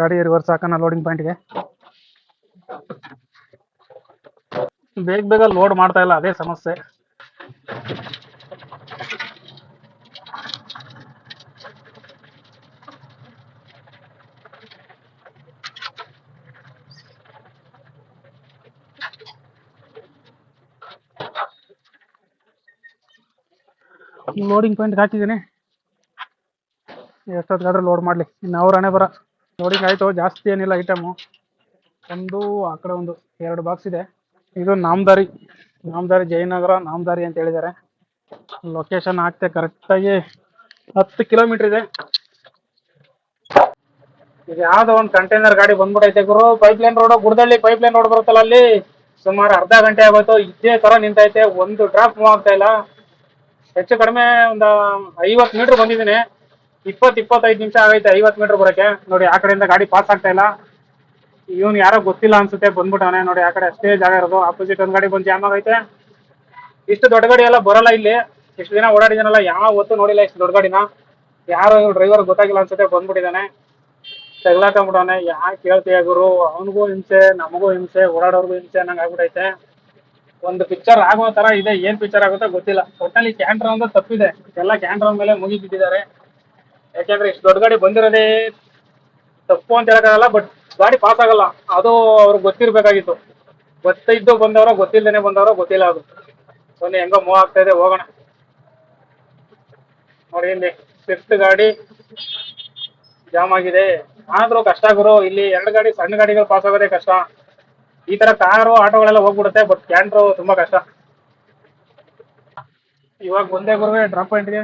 ಗಾಡಿ ರಿವರ್ಸ್ ಹಾಕೋಣ ಲೋಡಿಂಗ್ ಪಾಯಿಂಟ್ಗೆ ಬೇಗ ಬೇಗ ಲೋಡ್ ಮಾಡ್ತಾ ಇಲ್ಲ, ಅದೇ ಸಮಸ್ಯೆ. ಲೋಡಿಂಗ್ ಪಾಯಿಂಟ್ ಹಾಕಿದ್ದೀನಿ. ಎಷ್ಟೊತ್ತಿಗಾದ್ರೂ ಲೋಡ್ ಮಾಡಲಿ. ಇನ್ನು ಅವ್ರ ಹಣೆ ಬರ. ಲೋಡಿಂಗ್ ಆಯಿತು, ಜಾಸ್ತಿ ಏನಿಲ್ಲ ಐಟಮು ಒಂದು, ಆ ಕಡೆ ಒಂದು ಎರಡು ಬಾಕ್ಸ್ ಇದೆ. ಇದು ನಾಮದಾರಿ. ನಾಮದಾರಿ ಜಯನಗರ, ನಾಮದಾರಿ ಅಂತ ಹೇಳಿದ್ದಾರೆ. ಲೊಕೇಶನ್ ಹಾಕ್ತೆ ಕರೆಕ್ಟಾಗಿ ಹತ್ತು ಕಿಲೋಮೀಟ್ರ್ ಇದೆ. ಇದು ಯಾವ್ದೋ ಒಂದು ಕಂಟೈನರ್ ಗಾಡಿ ಬಂದ್ಬಿಟ್ಟೈತೆ ಗುರು. Pipe line road Gudadahalli pipe line road ಬರುತ್ತಲ್ಲ ಅಲ್ಲಿ. ಸುಮಾರು ಅರ್ಧ ಗಂಟೆ ಆಗೋಯ್ತು, ಇದೇ ತರ ನಿಂತೈತೆ. ಒಂದು ಡ್ರಾಪ್ ಮೂವ್ ಆಗ್ತಾ ಇಲ್ಲ. ಹೆಚ್ಚು ಕಡಿಮೆ ಒಂದು ಐವತ್ತು ಮೀಟರ್ ಬಂದಿದ್ದೀನಿ. ಇಪ್ಪತ್ತು, ಇಪ್ಪತ್ತೈದು ನಿಮಿಷ ಆಗೈತೆ, ಐವತ್ತು ಮೀಟರ್ ಬರೋಕ್ಕೆ ನೋಡಿ, ಆ ಕಡೆಯಿಂದ ಗಾಡಿ ಪಾಸ್ ಆಗ್ತಾ ಇಲ್ಲ. ಇವನು ಯಾರೋ ಗೊತ್ತಿಲ್ಲ ಅನ್ಸುತ್ತೆ, ಬಂದ್ಬಿಟ್ಟಾನೆ. ನೋಡಿ, ಆ ಕಡೆ ಅಷ್ಟೇ ಜಾಗ ಇರೋದು. ಆಪೋಸಿಟ್ ಒಂದು ಗಾಡಿ ಬಂದು ಜಾಮ್ ಆಗೈತೆ. ಇಷ್ಟು ದೊಡ್ಡ ಗಾಡಿ ಎಲ್ಲ ಬರಲ್ಲ ಇಲ್ಲಿ. ಇಷ್ಟು ದಿನ ಓಡಾಡಿದಾನಲ್ಲ ಯಾವ ಹೊತ್ತು ನೋಡಿಲ್ಲ ಇಷ್ಟು ದೊಡ್ಡ ಗಾಡಿನ. ಯಾರೋ ಡ್ರೈವರ್ ಗೊತ್ತಾಗಿಲ್ಲ ಅನ್ಸುತ್ತೆ, ಬಂದ್ಬಿಟ್ಟಿದ್ದಾನೆ. ತಗ್ಲಾಕೊಂಬಿಟ್ಟವನೆ ಯಾಕೆ ಹೇಳ್ತೀಯ ಗುರು? ಅವನಿಗೂ ಹಿಂಸೆ, ನಮಗೂ ಹಿಂಸೆ, ಓಡಾಡೋರ್ಗೂ ಹಿಂಸೆ ಅನ್ನಂಗೆ ಆಗ್ಬಿಟ್ಟೈತೆ ಒಂದು ಪಿಕ್ಚರ್ ಆಗೋ ತರ ಇದೆ, ಏನ್ ಪಿಕ್ಚರ್ ಆಗುತ್ತೋ ಗೊತ್ತಿಲ್ಲ. ಒಟ್ಟಲ್ಲಿ ಕ್ಯಾಂಟ್ರ ಒಂದು ತಪ್ಪಿದೆ. ಎಲ್ಲ ಕ್ಯಾಂಟ್ರ ಮೇಲೆ ಮುಗಿ ಬಿದ್ದಿದ್ದಾರೆ ಯಾಕೆಂದ್ರೆ ಇಷ್ಟು ದೊಡ್ಡ ಗಾಡಿ ಬಂದಿರೋದೇ ತಪ್ಪು ಅಂತ ಹೇಳಕ್ಕಾಗಲ್ಲ ಬಟ್ ಗಾಡಿ ಪಾಸ್ ಆಗಲ್ಲ. ಅದು ಅವ್ರಿಗೆ ಗೊತ್ತಿರ್ಬೇಕಾಗಿತ್ತು. ಗೊತ್ತಿದ್ದು ಬಂದವರೋ ಗೊತ್ತಿಲ್ಲದೇನೆ ಬಂದವರೋ, ಗೊತ್ತಿಲ್ಲ ಅದು. ಸೊನ್ನೆ ಹೆಂಗೋ ಮೂವ್ ಆಗ್ತಾ ಇದೆ, ಹೋಗೋಣ. ನೋಡಿ, ಇಲ್ಲಿ ಸ್ವಿಫ್ಟ್ ಗಾಡಿ ಜಾಮ್ ಆಗಿದೆ. ಆದ್ರೂ ಕಷ್ಟ ಗುರು, ಇಲ್ಲಿ ಎರಡು ಗಾಡಿ, ಸಣ್ಣ ಗಾಡಿಗಳು ಪಾಸ್ ಆಗೋದೇ ಕಷ್ಟ. ಈ ತರ ಕಾರು, ಆಟೋಗಳೆಲ್ಲ ಹೋಗ್ಬಿಡುತ್ತೆ ಬಟ್ ಕ್ಯಾಂಟ್ರು ತುಂಬಾ ಕಷ್ಟ. ಇವಾಗ ಒಂದೇ ಗುರುವೆ ಡ್ರಾಪ್ ಪಾಯಿಂಟ್ಗೆ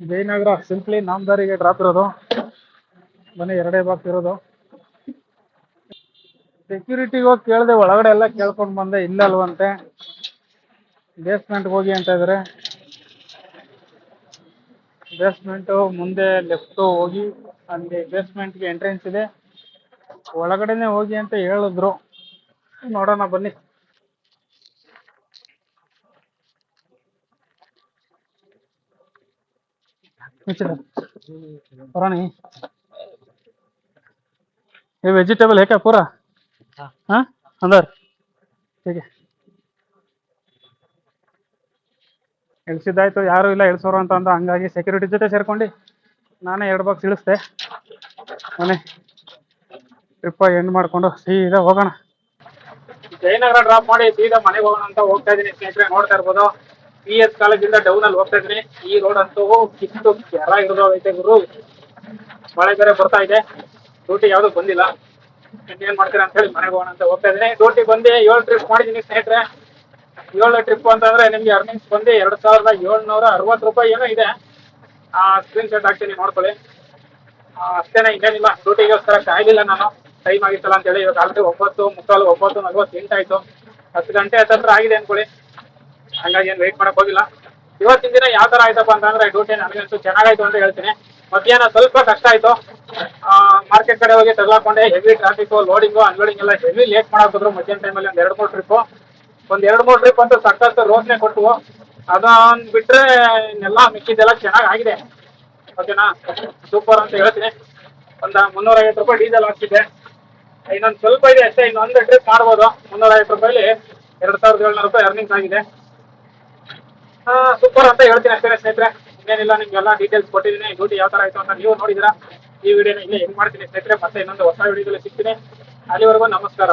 ಜಯನಗರ ಸಿಂಪ್ಲಿ ನಾಮದಾರಿಗೆ ಡ್ರಾಪ್ ಇರೋದು. ಮನೆ ಎರಡೇ ಬಾಕ್ಸ್ ಇರೋದು. ಸೆಕ್ಯೂರಿಟಿಗೆ ಹೋಗಿ ಕೇಳಿದೆ, ಒಳಗಡೆ ಎಲ್ಲ ಕೇಳ್ಕೊಂಡು ಬಂದೆ ಇಲ್ಲ ಅಲ್ವಂತೆ ಬೇಸ್ಮೆಂಟ್ಗೆ ಹೋಗಿ ಅಂತ ಇದ್ದಾರೆ ಬೇಸ್ಮೆಂಟು ಮುಂದೆ ಲೆಫ್ಟು ಹೋಗಿ, ಅಲ್ಲಿ ಬೇಸ್ಮೆಂಟ್ಗೆ ಎಂಟ್ರೆನ್ಸ್ ಇದೆ. ಒಳಗಡೆನೆ ಹೋಗಿ ಅಂತ ಹೇಳಿದ್ರು. ನೋಡೋಣ ಬನ್ನಿ ಪರಾಣಿ ये वेजिटेबल है क्या पूरा हाँ अंदर ठीक है ಇಳಿಸಿದ್ದಾಯ್ತು ಯಾರು ಇಲ್ಲ ಇಳಿಸೋರು ಅಂತ ಅಂದ ಹಂಗಾಗಿ ಸೆಕ್ಯೂರಿಟಿ ಜೊತೆ ಸೇರ್ಕೊಂಡು ನಾನೇ ಎರಡು ಬಾಕ್ಸ್ ಇಳಿಸ್ದೆ ಮನೆ ಟ್ರಿಪ್ ಎಂಡ್ ಮಾಡ್ಕೊಂಡು ಸೀದಾ ಹೋಗೋಣ ಜಯನಗರ ಡ್ರಾಪ್ ಮಾಡಿ ಸೀದಾ ಮನೆಗೆ ಹೋಗೋಣ ಅಂತ ಹೋಗ್ತಾ ಇದೀನಿ. ಸ್ನೇಹಿತರೆ, ನೋಡ್ತಾ ಇರ್ಬೋದು. ಪಿ ಎಸ್ ಕಾಲೇಜಿಂದ ಡೌನ್ ಅಲ್ಲಿ ಹೋಗ್ತಾ ಇದೀನಿ ಈ ರೋಡ್ ಅಂತೂ ಕಿತ್ತು ಕೆರ ಹಿಡಿದೋಗೈತೆ ಗುರು. ಮಳೆ ಬೇರೆ ಬರ್ತಾ ಇದೆ. ಡ್ಯೂಟಿ ಯಾವ್ದು ಬಂದಿಲ್ಲ. ಏನ್ ಮಾಡ್ತೀರಾ ಅಂತ ಹೇಳಿ ಮನೆಗೆ ಹೋಗೋಣ ಅಂತ ಹೋಗ್ತಾ ಇದೀನಿ ಡ್ಯೂಟಿ ಬಂದು ಏಳು ಟ್ರಿಪ್ ಮಾಡಿದೀನಿ ಸ್ನೇಹಿತರೆ. ಏಳು ಟ್ರಿಪ್ ಅಂತಂದ್ರೆ ನಿಮ್ಗೆ ಅರ್ನಿಂಗ್ಸ್ ಬಂದು ಎರಡ್ ಸಾವಿರದ ಏಳ್ನೂರ ಅರವತ್ತು ರೂಪಾಯಿ ಏನೋ ಇದೆ. ಆ ಸ್ಕ್ರೀನ್ ಶಾಟ್ ಹಾಕ್ತೀನಿ, ನೋಡ್ಕೊಳ್ಳಿ. ಅಷ್ಟೇನೆ ಇನ್ನೇನಿಲ್ಲ. ಡ್ಯೂಟಿಗೋಸ್ಕರ ಕಾಯ್ಲಿಲ್ಲ ನಾನು. ಟೈಮ್ ಆಗಿತ್ತಲ್ಲ ಅಂತ ಹೇಳಿ ಇವಾಗ ಆಲ್ರೆಡಿ ಒಂಬತ್ತು, ಮುಕ್ಕಾಲು ಒಂಬತ್ತು ನಲ್ವತ್ತು ಆಯ್ತು. ಹತ್ತು ಗಂಟೆ ಹತ್ತತ್ರ ಆಗಿದೆ ಅನ್ಕೊಳ್ಳಿ. ಹಂಗಾಗಿ ಏನು ವೆಯ್ಟ್ ಮಾಡಕ್ ಹೋಗಿಲ್ಲ. ಇವತ್ತಿನ ದಿನ ಯಾವ ತರ ಆಯ್ತಪ್ಪ ಅಂತಂದ್ರೆ ಡ್ಯೂಟಿ ನನಗಂತೂ ಚೆನ್ನಾಗಾಯ್ತು ಅಂತ ಹೇಳ್ತೀನಿ. ಮಧ್ಯಾಹ್ನ ಸ್ವಲ್ಪ ಕಷ್ಟ ಆಯ್ತು. ಮಾರ್ಕೆಟ್ ಕಡೆ ಹೋಗಿ ತಗ್ಲಾಕೊಂಡೆ ಹೆವಿ ಟ್ರಾಫಿಕ್ ಲೋಡಿಂಗು ಅನ್ಲೋಡಿಂಗ್ ಎಲ್ಲ ಹೆವಿ ಲೇಟ್ ಮಾಡಾಕಿದ್ರು ಮಧ್ಯಾಹ್ನ ಟೈಮಲ್ಲಿ ಒಂದು ಎರಡು, ಮೂರು ಟ್ರಿಪ್ಪು ಒಂದ್ ಎರಡು, ಮೂರು ಟ್ರಿಪ್ ಅಂತ ಸಕ್ಕತ್ ರೋಸ್ನೆ ಕೊಟ್ಟು ಅದೊಂದ್ ಬಿಟ್ರೆ ಇನ್ನೆಲ್ಲ ಮಿಕ್ಕಿದ್ದೆಲ್ಲ ಚೆನ್ನಾಗಿ ಆಗಿದೆ ಓಕೆನಾ ಸೂಪರ್ ಅಂತ ಹೇಳ್ತೀನಿ. ಒಂದು ಮುನ್ನೂರ ಐವತ್ತು ರೂಪಾಯಿ ಡೀಸೆಲ್ ಹಾಕ್ತಿದ್ದೆ ಇನ್ನೊಂದು ಸ್ವಲ್ಪ ಇದೆ ಅಷ್ಟೇ, ಇನ್ನೊಂದು ಟ್ರಿಪ್ ಮಾಡ್ಬೋದು. ಮುನ್ನೂರ ಐವತ್ತು ರೂಪಾಯಿ ಎರಡು ಸಾವಿರದ ಏಳ್ನೂರು ರೂಪಾಯಿ ಅರ್ನಿಂಗ್ಸ್ ಆಗಿದೆ. ಸೂಪರ್ ಅಂತ ಹೇಳ್ತೀನಿ ಅಷ್ಟೇ ಸ್ನೇಹಿತರೆ. ಇನ್ನೇನಿಲ್ಲ ನಿಮ್ಗೆಲ್ಲ ಡೀಟೇಲ್ಸ್ ಕೊಟ್ಟಿದ್ದೀನಿ. ಡ್ಯೂಟಿ ಯಾವ ಥರ ಆಯಿತು ಅಂತ ನೀವು ನೋಡಿದಿರಾ ಈ ವಿಡಿಯೋನ ಇಲ್ಲೇ ಹೆಂಗ್ ಮಾಡ್ತೀನಿ ಸ್ನೇಹಿತರೆ. ಮತ್ತೆ ಇನ್ನೊಂದು ಹೊಸ ವಿಡಿಯೋದಲ್ಲಿ ಸಿಗ್ತೀನಿ. ಅಲ್ಲಿವರೆಗೂ ನಮಸ್ಕಾರ.